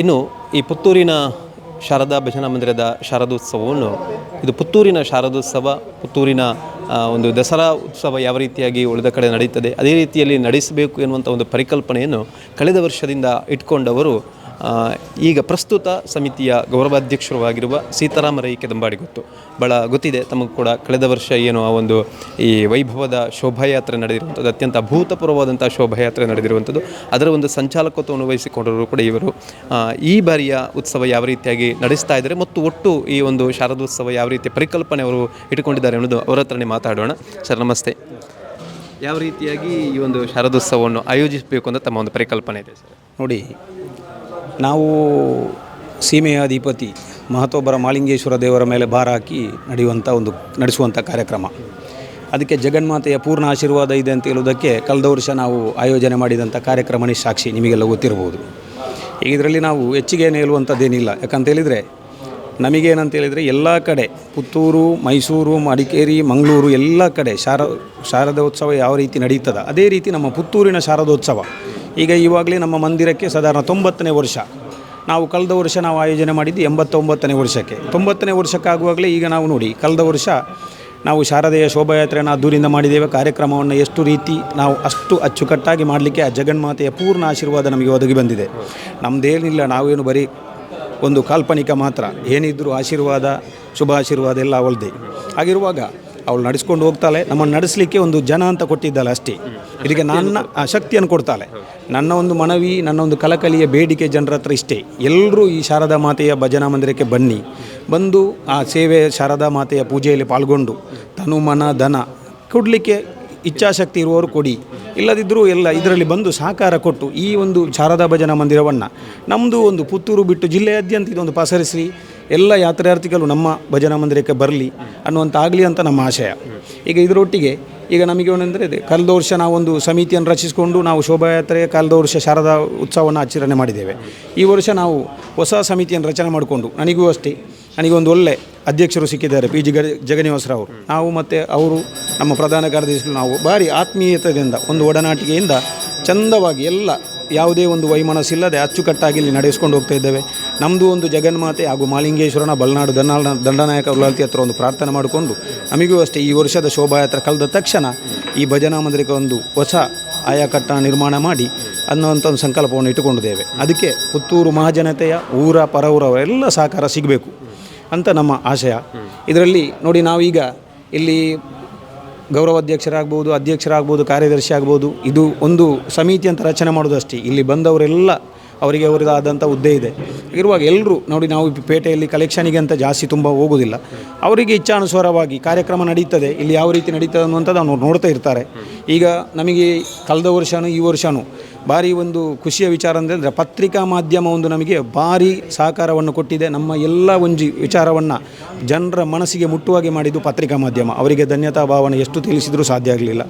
ಇನ್ನು ಈ ಪುತ್ತೂರಿನ ಶಾರದಾ ಭಜನಾ ಮಂದಿರದ ಶಾರದೋತ್ಸವವನ್ನು ಇದು ಪುತ್ತೂರಿನ ಶಾರದೋತ್ಸವ, ಪುತ್ತೂರಿನ ಒಂದು ದಸರಾ ಉತ್ಸವ ಯಾವ ರೀತಿಯಾಗಿ ಉಳಿದ ಕಡೆ ನಡೆಯುತ್ತದೆ, ಅದೇ ರೀತಿಯಲ್ಲಿ ನಡೆಸಬೇಕು ಎನ್ನುವಂಥ ಒಂದು ಪರಿಕಲ್ಪನೆಯನ್ನು ಕಳೆದ ವರ್ಷದಿಂದ ಇಟ್ಕೊಂಡವರು ಈಗ ಪ್ರಸ್ತುತ ಸಮಿತಿಯ ಗೌರವಾಧ್ಯಕ್ಷರು ಆಗಿರುವ ಸೀತಾರಾಮ ರೈ ಕೆದಂಬಾಡಿ ಗೊತ್ತು. ಭಾಳ ಗೊತ್ತಿದೆ, ತಮಗೆ ಕೂಡ ಕಳೆದ ವರ್ಷ ಏನು ಆ ಒಂದು ಈ ವೈಭವದ ಶೋಭಾಯಾತ್ರೆ ನಡೆದಿರುವಂಥದ್ದು, ಅತ್ಯಂತ ಅಭೂತಪೂರ್ವವಾದಂಥ ಶೋಭಾಯಾತ್ರೆ ನಡೆದಿರುವಂಥದ್ದು, ಅದರ ಒಂದು ಸಂಚಾಲಕತ್ವವನ್ನು ವಹಿಸಿಕೊಂಡರು ಕೂಡ ಇವರು. ಈ ಬಾರಿಯ ಉತ್ಸವ ಯಾವ ರೀತಿಯಾಗಿ ನಡೆಸ್ತಾ ಇದ್ದಾರೆ ಮತ್ತು ಒಟ್ಟು ಈ ಒಂದು ಶಾರದೋತ್ಸವ ಯಾವ ರೀತಿಯ ಪರಿಕಲ್ಪನೆ ಅವರು ಇಟ್ಟುಕೊಂಡಿದ್ದಾರೆ ಅನ್ನೋದು ಅವರ ಹತ್ರನೇ ಮಾತಾಡೋಣ. ಸರ್, ನಮಸ್ತೆ. ಯಾವ ರೀತಿಯಾಗಿ ಈ ಒಂದು ಶಾರದೋತ್ಸವವನ್ನು ಆಯೋಜಿಸಬೇಕು ಅಂತ ತಮ್ಮ ಒಂದು ಪರಿಕಲ್ಪನೆ ಇದೆ ಸರ್? ನೋಡಿ ನಾವು ಸೀಮೆಯ ಅಧಿಪತಿ ಮಹತೋಬ್ಬರ ಮಾಲಿಂಗೇಶ್ವರ ದೇವರ ಮೇಲೆ ಭಾರ ಹಾಕಿ ನಡೆಯುವಂಥ ಒಂದು ನಡೆಸುವಂಥ ಕಾರ್ಯಕ್ರಮ. ಅದಕ್ಕೆ ಜಗನ್ಮಾತೆಯ ಪೂರ್ಣ ಆಶೀರ್ವಾದ ಇದೆ ಅಂತ ಹೇಳುವುದಕ್ಕೆ ಕಳೆದ ವರ್ಷ ನಾವು ಆಯೋಜನೆ ಮಾಡಿದಂಥ ಕಾರ್ಯಕ್ರಮನೇ ಸಾಕ್ಷಿ ನಿಮಗೆಲ್ಲ ಗೊತ್ತಿರಬಹುದು. ಈಗ ಇದರಲ್ಲಿ ನಾವು ಹೆಚ್ಚಿಗೆ ಏನು ಹೇಳುವಂಥದ್ದೇನಿಲ್ಲ ಯಾಕಂತ ಹೇಳಿದರೆ ನಮಗೇನಂತ ಹೇಳಿದರೆ ಎಲ್ಲ ಕಡೆ ಪುತ್ತೂರು, ಮೈಸೂರು, ಮಡಿಕೇರಿ, ಮಂಗಳೂರು ಎಲ್ಲ ಕಡೆ ಶಾರ ಶಾರದೋತ್ಸವ ಯಾವ ರೀತಿ ನಡೀತದ ಅದೇ ರೀತಿ ನಮ್ಮ ಪುತ್ತೂರಿನ ಶಾರದೋತ್ಸವ. ಈಗ ಇವಾಗಲೇ ನಮ್ಮ ಮಂದಿರಕ್ಕೆ ಸಾಧಾರಣ ತೊಂಬತ್ತನೇ ವರ್ಷ. ನಾವು ಕಳೆದ ವರ್ಷ ನಾವು ಆಯೋಜನೆ ಮಾಡಿದ್ದು ಎಂಬತ್ತೊಂಬತ್ತನೇ ವರ್ಷಕ್ಕೆ. ತೊಂಬತ್ತನೇ ವರ್ಷಕ್ಕಾಗುವಾಗಲೇ ಈಗ ನಾವು ನೋಡಿ, ಕಳೆದ ವರ್ಷ ನಾವು ಶಾರದೆಯ ಶೋಭಾಯಾತ್ರೆಯನ್ನು ಅದ್ದೂರಿಂದ ಮಾಡಿದ್ದೇವೆ. ಕಾರ್ಯಕ್ರಮವನ್ನು ಎಷ್ಟು ರೀತಿ ನಾವು ಅಷ್ಟು ಅಚ್ಚುಕಟ್ಟಾಗಿ ಮಾಡಲಿಕ್ಕೆ ಆ ಜಗನ್ಮಾತೆಯ ಪೂರ್ಣ ಆಶೀರ್ವಾದ ನಮಗೆ ಒದಗಿ ಬಂದಿದೆ. ನಮ್ಮದೇನಿಲ್ಲ ನಾವೇನು ಬರೀ ಒಂದು ಕಾಲ್ಪನಿಕ ಮಾತ್ರ. ಏನಿದ್ದರೂ ಆಶೀರ್ವಾದ, ಶುಭ ಆಶೀರ್ವಾದ ಎಲ್ಲ ಅವಳದೇ. ಹಾಗಿರುವಾಗ ಅವಳು ನಡೆಸ್ಕೊಂಡು ಹೋಗ್ತಾಳೆ. ನಮ್ಮನ್ನು ನಡೆಸಲಿಕ್ಕೆ ಒಂದು ಜನ ಅಂತ ಕೊಟ್ಟಿದ್ದಾಳೆ ಅಷ್ಟೇ. ಇದಕ್ಕೆ ನನ್ನ ಆ ಶಕ್ತಿಯನ್ನು ಕೊಡ್ತಾಳೆ. ನನ್ನ ಒಂದು ಮನವಿ ನನ್ನ ಒಂದು ಕಲಕಲಿಯ ಬೇಡಿಕೆ ಜನರ ಹತ್ರ ಇಷ್ಟೇ. ಎಲ್ಲರೂ ಈ ಶಾರದಾ ಮಾತೆಯ ಭಜನಾ ಮಂದಿರಕ್ಕೆ ಬನ್ನಿ. ಬಂದು ಆ ಸೇವೆ ಶಾರದಾ ಮಾತೆಯ ಪೂಜೆಯಲ್ಲಿ ಪಾಲ್ಗೊಂಡು ತನು ಮನ ಧನ ಕೊಡಲಿಕ್ಕೆ ಇಚ್ಛಾಶಕ್ತಿ ಇರುವವರು ಕೊಡಿ. ಇಲ್ಲದಿದ್ದರೂ ಎಲ್ಲ ಇದರಲ್ಲಿ ಬಂದು ಸಹಕಾರ ಕೊಟ್ಟು ಈ ಒಂದು ಶಾರದಾ ಭಜನಾ ಮಂದಿರವನ್ನು ನಮ್ಮದು ಒಂದು ಪುತ್ತೂರು ಬಿಟ್ಟು ಜಿಲ್ಲೆಯಾದ್ಯಂತ ಇದೊಂದು ಪಸರಿಸಿ ಎಲ್ಲ ಯಾತ್ರಾರ್ಥಿಗಳು ನಮ್ಮ ಭಜನಾ ಮಂದಿರಕ್ಕೆ ಬರಲಿ ಅನ್ನುವಂಥ ಆಗಲಿ ಅಂತ ನಮ್ಮ ಆಶಯ. ಈಗ ಇದರೊಟ್ಟಿಗೆ ಈಗ ನಮಗೆ ಏನಂದರೆ ಇದೆ ಕಳೆದ ವರ್ಷ ನಾವೊಂದು ಸಮಿತಿಯನ್ನು ರಚಿಸಿಕೊಂಡು ನಾವು ಶೋಭಾಯಾತ್ರೆ ಕಳೆದ ವರ್ಷ ಶಾರದಾ ಉತ್ಸವವನ್ನು ಆಚರಣೆ ಮಾಡಿದ್ದೇವೆ. ಈ ವರ್ಷ ನಾವು ಹೊಸ ಸಮಿತಿಯನ್ನು ರಚನೆ ಮಾಡಿಕೊಂಡು, ನನಗೂ ಅಷ್ಟೇ ನನಗೊಂದು ಒಳ್ಳೆ ಅಧ್ಯಕ್ಷರು ಸಿಕ್ಕಿದ್ದಾರೆ ಪಿ ಜಿ ಜಗನಿವಾಸರಾವ್ ಅವರು ನಾವು ಮತ್ತು ಅವರು ನಮ್ಮ ಪ್ರಧಾನ ಕಾರ್ಯದರ್ಶಿಗಳು ನಾವು ಭಾರಿ ಆತ್ಮೀಯತೆಯಿಂದ, ಒಂದು ಒಡನಾಟಿಕೆಯಿಂದ ಚಂದವಾಗಿ ಎಲ್ಲ ಯಾವುದೇ ಒಂದು ವೈಮನಸ್ಸಿಲ್ಲದೆ ಅಚ್ಚುಕಟ್ಟಾಗಿ ಇಲ್ಲಿ ನಡೆಸ್ಕೊಂಡು ಹೋಗ್ತಾ ಇದ್ದೇವೆ. ನಮ್ಮದು ಒಂದು ಜಗನ್ಮಾತೆ ಹಾಗೂ ಮಾಲಿಂಗೇಶ್ವರನ ಬಲ್ನಾಡು ದನ್ನಾಳ ದಂಡನಾಯಕ ಉಲಾಲ್ತಿ ಹತ್ರ ಒಂದು ಪ್ರಾರ್ಥನೆ ಮಾಡಿಕೊಂಡು ನಮಗೂ ಅಷ್ಟೇ ಈ ವರ್ಷದ ಶೋಭಾಯಾತ್ರೆ ಕಳೆದ ತಕ್ಷಣ ಈ ಭಜನಾ ಮಂದಿರಕ್ಕೆ ಒಂದು ಹೊಸ ಆಯಾಕಟ್ಟ ನಿರ್ಮಾಣ ಮಾಡಿ ಅನ್ನುವಂಥ ಒಂದು ಸಂಕಲ್ಪವನ್ನು ಇಟ್ಟುಕೊಂಡಿದ್ದೇವೆ. ಅದಕ್ಕೆ ಪುತ್ತೂರು ಮಹಾಜನತೆಯ ಊರ ಪರವೂರವರೆಲ್ಲ ಸಹಕಾರ ಸಿಗಬೇಕು. ಅಂತ ನಮ್ಮ ಆಶಯ. ಇದರಲ್ಲಿ ನೋಡಿ ನಾವೀಗ ಇಲ್ಲಿ ಗೌರವಾಧ್ಯಕ್ಷರಾಗ್ಬೋದು, ಅಧ್ಯಕ್ಷರಾಗ್ಬೋದು, ಕಾರ್ಯದರ್ಶಿ ಆಗ್ಬೋದು, ಇದು ಒಂದು ಸಮಿತಿ ಅಂತ ರಚನೆ ಮಾಡೋದು ಅಷ್ಟೇ ಇಲ್ಲಿ ಬಂದವರೆಲ್ಲ ಅವರಿಗೆ ಅವರದಾದಂಥ ಹುದ್ದೆ ಇದೆ. ಇರುವಾಗ ಎಲ್ಲರೂ ನೋಡಿ ನಾವು ಪೇಟೆಯಲ್ಲಿ ಕಲೆಕ್ಷನಿಗೆ ಅಂತ ಜಾಸ್ತಿ ತುಂಬ ಹೋಗೋದಿಲ್ಲ. ಅವರಿಗೆ ಇಚ್ಛಾನುಸಾರವಾಗಿ ಕಾರ್ಯಕ್ರಮ ನಡೀತದೆ. ಇಲ್ಲಿ ಯಾವ ರೀತಿ ನಡೀತದೆ ಅನ್ನುವಂಥದ್ದು ಅವ್ರು ನೋಡ್ತಾ ಇರ್ತಾರೆ. ಈಗ ನಮಗೆ ಕಳೆದ ವರ್ಷವೂ ಈ ವರ್ಷವೂ ಭಾರಿ ಒಂದು ಖುಷಿಯ ವಿಚಾರ ಅಂದರೆ ಪತ್ರಿಕಾ ಮಾಧ್ಯಮ ಒಂದು ನಮಗೆ ಭಾರಿ ಸಹಕಾರವನ್ನು ಕೊಟ್ಟಿದೆ. ನಮ್ಮ ಎಲ್ಲ ಒಂದು ವಿಚಾರವನ್ನು ಜನರ ಮನಸ್ಸಿಗೆ ಮುಟ್ಟುವಾಗೆ ಮಾಡಿದ್ದು ಪತ್ರಿಕಾ ಮಾಧ್ಯಮ. ಅವರಿಗೆ ಧನ್ಯತಾ ಭಾವನೆ ಎಷ್ಟು ತಿಳಿಸಿದರೂ ಸಾಧ್ಯ ಆಗಲಿಲ್ಲ.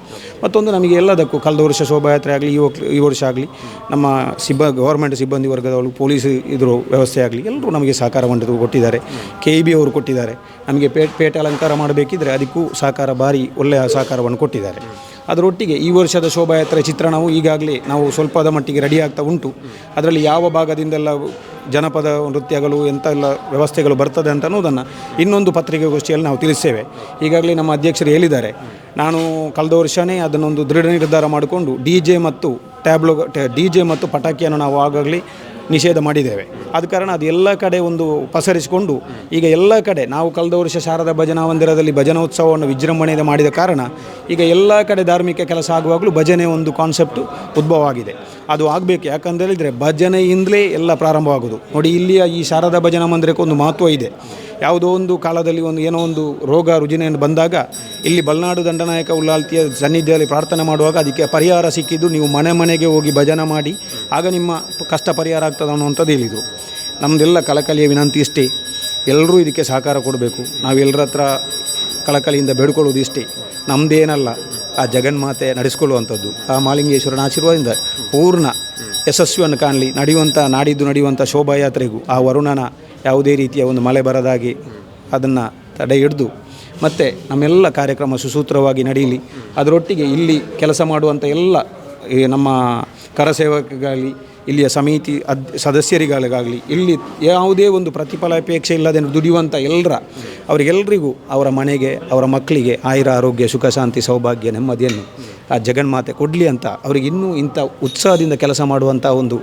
ಮತ್ತೊಂದು ನಮಗೆ ಎಲ್ಲದಕ್ಕೂ ಕಳೆದ ವರ್ಷ ಶೋಭಾಯಾತ್ರೆ ಆಗಲಿ, ಈ ಈ ವರ್ಷ ಆಗಲಿ, ನಮ್ಮ ಸಿಬ್ಬ ಗೌರ್ಮೆಂಟ್ ಸಿಬ್ಬಂದಿ ವರ್ಗದವರು ಪೊಲೀಸ್ ಇದ್ರು ವ್ಯವಸ್ಥೆ ಆಗಲಿ ಎಲ್ಲರೂ ನಮಗೆ ಸಹಕಾರವನ್ನು ಕೊಟ್ಟಿದ್ದಾರೆ. ಕೆ ಇ ಬಿ ಅವರು ಕೊಟ್ಟಿದ್ದಾರೆ. ನಮಗೆ ಪೇಟ್, ಪೇಟ ಅಲಂಕಾರ ಮಾಡಬೇಕಿದ್ರೆ ಅದಕ್ಕೂ ಸಹಕಾರ ಭಾರಿ ಒಳ್ಳೆಯ ಸಹಕಾರವನ್ನು ಕೊಟ್ಟಿದ್ದಾರೆ. ಅದರೊಟ್ಟಿಗೆ ಈ ವರ್ಷದ ಶೋಭಾಯಾತ್ರೆ ಚಿತ್ರಣವು ಈಗಾಗಲೇ ನಾವು ಸ್ವಲ್ಪದ ಮಟ್ಟಿಗೆ ರೆಡಿ ಆಗ್ತಾ ಉಂಟು. ಅದರಲ್ಲಿ ಯಾವ ಭಾಗದಿಂದೆಲ್ಲ ಜನಪದ ನೃತ್ಯಗಳು, ಎಂತೆಲ್ಲ ವ್ಯವಸ್ಥೆಗಳು ಬರ್ತದೆ ಅಂತ ಅನ್ನೋದನ್ನು ಇನ್ನೊಂದು ಪತ್ರಿಕೆಗೋಷ್ಠಿಯಲ್ಲಿ ನಾವು ತಿಳಿಸ್ತೇವೆ. ಈಗಾಗಲೇ ನಮ್ಮ ಅಧ್ಯಕ್ಷರು ಹೇಳಿದ್ದಾರೆ, ನಾನು ಕಳೆದ ವರ್ಷವೇ ಅದನ್ನೊಂದು ದೃಢ ನಿರ್ಧಾರ ಮಾಡಿಕೊಂಡು ಡಿ ಜೆ ಮತ್ತು ಟ್ಯಾಬ್ಲೋ ಡಿ ಜೆ ಮತ್ತು ಪಟಾಕಿಯನ್ನು ನಾವು ಆಗಾಗಲೇ ನಿಷೇಧ ಮಾಡಿದ್ದೇವೆ. ಆದ ಕಾರಣ ಅದು ಎಲ್ಲ ಕಡೆ ಒಂದು ಪಸರಿಸಿಕೊಂಡು ಈಗ ಎಲ್ಲ ಕಡೆ ನಾವು ಕಳೆದ ವರ್ಷ ಶಾರದಾ ಭಜನಾ ಮಂದಿರದಲ್ಲಿ ಭಜನೋತ್ಸವವನ್ನು ವಿಜೃಂಭಣೆಯಿಂದ ಮಾಡಿದ ಕಾರಣ ಈಗ ಎಲ್ಲ ಕಡೆ ಧಾರ್ಮಿಕ ಕೆಲಸ ಆಗುವಾಗಲೂ ಭಜನೆ ಒಂದು ಕಾನ್ಸೆಪ್ಟು ಉದ್ಭವ ಆಗಿದೆ. ಅದು ಆಗಬೇಕು. ಯಾಕಂತ ಹೇಳಿದರೆ ಭಜನೆಯಿಂದಲೇ ಎಲ್ಲ ಪ್ರಾರಂಭವಾಗೋದು ನೋಡಿ ಇಲ್ಲಿಯ ಈ ಶಾರದಾ ಭಜನಾ ಮಂದಿರಕ್ಕೆ ಒಂದು ಮಹತ್ವ ಇದೆ. ಯಾವುದೋ ಒಂದು ಕಾಲದಲ್ಲಿ ಒಂದು ಏನೋ ಒಂದು ರೋಗ, ರುಜಿನೆಯನ್ನು ಬಂದಾಗ ಇಲ್ಲಿ ಬಲ್ನಾಡು ದಂಡನಾಯಕ ಉಲ್ಲಾಲ್ತಿಯ ಸನ್ನಿಧಿಯಲ್ಲಿ ಪ್ರಾರ್ಥನೆ ಮಾಡುವಾಗ ಅದಕ್ಕೆ ಪರಿಹಾರ ಸಿಕ್ಕಿದ್ದು ನೀವು ಮನೆ ಮನೆಗೆ ಹೋಗಿ ಭಜನೆ ಮಾಡಿ, ಆಗ ನಿಮ್ಮ ಕಷ್ಟ ಪರಿಹಾರ ಆಗ್ತದೆ ಅನ್ನುವಂಥದ್ದು ಹೇಳಿದರು. ನಮ್ಮದೆಲ್ಲ ಕಳಕಳಿಯ ವಿನಂತಿ ಇಷ್ಟೇ. ಎಲ್ಲರೂ ಇದಕ್ಕೆ ಸಹಕಾರ ಕೊಡಬೇಕು. ನಾವೆಲ್ಲರ ಹತ್ರ ಕಳಕಳಿಯಿಂದ ಬೇಡ್ಕೊಳ್ಳೋದು ಇಷ್ಟೇ. ನಮ್ಮದೇನಲ್ಲ ಆ ಜಗನ್ಮಾತೆ ನಡೆಸ್ಕೊಳ್ಳುವಂಥದ್ದು. ಆ ಮಾಲಿಂಗೇಶ್ವರನ ಆಶೀರ್ವಾದದಿಂದ ಪೂರ್ಣ ಯಶಸ್ವಿಯನ್ನು ಕಾಣಲಿ. ನಡೆಯುವಂಥ ನಾಡಿದ್ದು ನಡೆಯುವಂಥ ಶೋಭಾಯಾತ್ರೆಗೂ, ಆ ವರುಣನ ಯಾವುದೇ ರೀತಿಯ ಒಂದು ಮಳೆ ಬರದಾಗಿ ಅದನ್ನು ತಡೆ ಹಿಡಿದು ಮತ್ತು ನಮ್ಮೆಲ್ಲ ಕಾರ್ಯಕ್ರಮ ಸುಸೂತ್ರವಾಗಿ ನಡೆಯಲಿ. ಅದರೊಟ್ಟಿಗೆ ಇಲ್ಲಿ ಕೆಲಸ ಮಾಡುವಂಥ ಎಲ್ಲ ಈ ನಮ್ಮ ಕರಸೇವಕರಾಗಲಿ ಇಲ್ಲಿಯ ಸಮಿತಿ ಅದ್, ಸದಸ್ಯರಿಗಾಗಲಿ, ಇಲ್ಲಿ ಯಾವುದೇ ಒಂದು ಪ್ರತಿಫಲ ಅಪೇಕ್ಷೆ ಇಲ್ಲದೆ ದುಡಿಯುವಂಥ ಎಲ್ಲರ ಅವರಿಗೆಲ್ಲರಿಗೂ ಅವರ ಮನೆಗೆ, ಅವರ ಮಕ್ಕಳಿಗೆ ಆಯುರ, ಆರೋಗ್ಯ, ಸುಖ, ಶಾಂತಿ, ಸೌಭಾಗ್ಯ, ನೆಮ್ಮದಿಯನ್ನು ಆ ಜಗನ್ಮಾತೆ ಕೊಡಲಿ ಅಂತ ಅವರಿಗೆ ಇನ್ನೂ ಇಂಥ ಉತ್ಸಾಹದಿಂದ ಕೆಲಸ ಮಾಡುವಂಥ ಒಂದು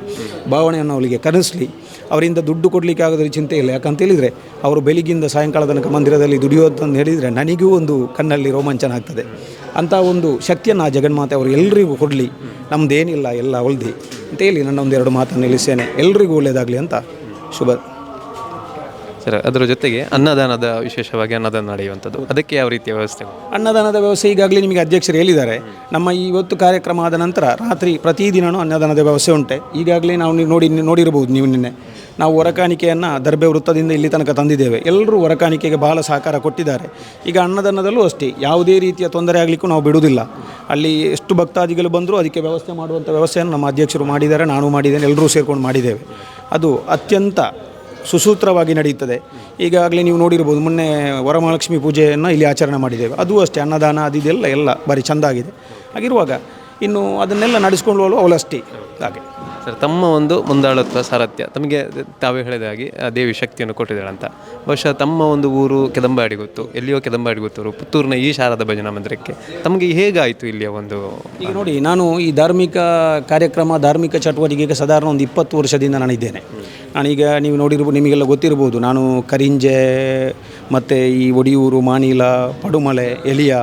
ಭಾವನೆಯನ್ನು ಅವರಿಗೆ ಕನಸಲಿ. ಅವರಿಂದ ದುಡ್ಡು ಕೊಡಲಿಕ್ಕೆ ಆಗೋದ್ರ ಚಿಂತೆ ಇಲ್ಲ. ಯಾಕಂತ ಹೇಳಿದರೆ ಅವರು ಬೆಳಿಗ್ಗಿಂದ ಸಾಯಂಕಾಲ ತನಕ ಮಂದಿರದಲ್ಲಿ ದುಡಿಯೋದಂತ ಹೇಳಿದರೆ ನನಗೂ ಒಂದು ಕಣ್ಣಲ್ಲಿ ರೋಮಾಂಚನ ಆಗ್ತದೆ. ಅಂಥ ಒಂದು ಶಕ್ತಿಯನ್ನು ಆ ಜಗನ್ಮಾತೆ ಅವರು ಎಲ್ಲರಿಗೂ ಕೊಡಲಿ. ನಮ್ಮದೇನಿಲ್ಲ ಎಲ್ಲ ಒಳ್ದಿ ಅಂತ ಹೇಳಿ ನನ್ನ ಒಂದೆರಡು ಮಾತನ್ನು ನಿಲ್ಲಿಸ್ತೇನೆ. ಎಲ್ರಿಗೂ ಒಳ್ಳೆಯದಾಗಲಿ ಅಂತ ಶುಭ. ಸರ್ ಅದರ ಜೊತೆಗೆ ಅನ್ನದಾನದ ವಿಶೇಷವಾಗಿ ಅನ್ನದಾನ ನಡೆಯುವಂಥದ್ದು ಅದಕ್ಕೆ ಯಾವ ರೀತಿಯ ವ್ಯವಸ್ಥೆ? ಅನ್ನದಾನದ ವ್ಯವಸ್ಥೆ ಈಗಾಗಲೇ ನಿಮಗೆ ಅಧ್ಯಕ್ಷರು ಹೇಳಿದ್ದಾರೆ. ನಮ್ಮ ಇವತ್ತು ಕಾರ್ಯಕ್ರಮ ಆದ ನಂತರ ರಾತ್ರಿ ಪ್ರತಿದಿನವೂ ಅನ್ನದಾನದ ವ್ಯವಸ್ಥೆ ಉಂಟೆ. ಈಗಾಗಲೇ ನಾವು ನೀವು ನೋಡಿ ನೋಡಿರ್ಬೋದು ನೀವು ನಿನ್ನೆ. ನಾವು ಹೊರಕಾಣಿಕೆಯನ್ನು ದರ್ಬೆ ವೃತ್ತದಿಂದ ಇಲ್ಲಿ ತನಕ ತಂದಿದ್ದೇವೆ. ಎಲ್ಲರೂ ಹೊರಕಾಣಿಕೆಗೆ ಬಹಳ ಸಹಕಾರ ಕೊಟ್ಟಿದ್ದಾರೆ. ಈಗ ಅನ್ನದಾನದಲ್ಲೂ ಅಷ್ಟೇ, ಯಾವುದೇ ರೀತಿಯ ತೊಂದರೆ ಆಗಲಿಕ್ಕೂ ನಾವು ಬಿಡುವುದಿಲ್ಲ. ಅಲ್ಲಿ ಎಷ್ಟು ಭಕ್ತಾದಿಗಳು ಬಂದರೂ ಅದಕ್ಕೆ ವ್ಯವಸ್ಥೆ ಮಾಡುವಂಥ ವ್ಯವಸ್ಥೆಯನ್ನು ನಮ್ಮ ಅಧ್ಯಕ್ಷರು ಮಾಡಿದ್ದಾರೆ, ನಾನು ಮಾಡಿದ್ದೇನೆ ಎಲ್ಲರೂ ಸೇರಿಕೊಂಡು ಮಾಡಿದ್ದೇವೆ. ಅದು ಅತ್ಯಂತ ಸುಸೂತ್ರವಾಗಿ ನಡೆಯುತ್ತದೆ. ಈಗಾಗಲೇ ನೀವು ನೋಡಿರ್ಬೋದು, ಮೊನ್ನೆ ವರಮಹಾಲಕ್ಷ್ಮಿ ಪೂಜೆಯನ್ನು ಇಲ್ಲಿ ಆಚರಣೆ ಮಾಡಿದ್ದೇವೆ. ಅದು ಅಷ್ಟೇ, ಅನ್ನದಾನ ಅದಿದೆಲ್ಲ ಎಲ್ಲ ಭಾರಿ ಚೆಂದಾಗಿದೆ ಹಾಗಿರುವಾಗ ಇನ್ನು ಅದನ್ನೆಲ್ಲ ನಡೆಸ್ಕೊಂಡು ಹೋಗಲು ಅವಳಷ್ಟೇ ಹಾಗೆ. ಸರ್, ತಮ್ಮ ಒಂದು ಮುಂದಾಳತ್ವ ಸಾರಥ್ಯ. ತಮಗೆ ತಾವೇ ಹೇಳಿದ ಹಾಗೆ, ಆ ದೇವಿ ಶಕ್ತಿಯನ್ನು ಕೊಟ್ಟಿದ್ದಾಳಂತ. ಬಹುಶಃ ತಮ್ಮ ಒಂದು ಊರು ಕೆದಂಬಾಡಿ ಗೊತ್ತು, ಎಲ್ಲಿಯೋ ಕೆದಂಬಾಡಿ ಗೊತ್ತವರು ಪುತ್ತೂರಿನ ಈ ಶಾರದ ಭಜನಾ ಮಂದಿರಕ್ಕೆ. ತಮಗೆ ಹೇಗಾಯಿತು ಇಲ್ಲಿಯ ಒಂದು ಈಗ ನೋಡಿ, ನಾನು ಈ ಧಾರ್ಮಿಕ ಕಾರ್ಯಕ್ರಮ, ಧಾರ್ಮಿಕ ಚಟುವಟಿಕೆಗೆ ಸಾಧಾರಣ ಒಂದು ಇಪ್ಪತ್ತು ವರ್ಷದಿಂದ ನಾನಿದ್ದೇನೆ. ನಾನೀಗ ನೀವು ನೋಡಿರ್ಬೋದು ನಿಮಗೆಲ್ಲ ಗೊತ್ತಿರ್ಬೋದು, ನಾನು ಕರಿಂಜೆ, ಮತ್ತು ಈ ಒಡಿಯೂರು, ಮಾನಿಲ ಪಡುಮಲೆ ಎಲಿಯ,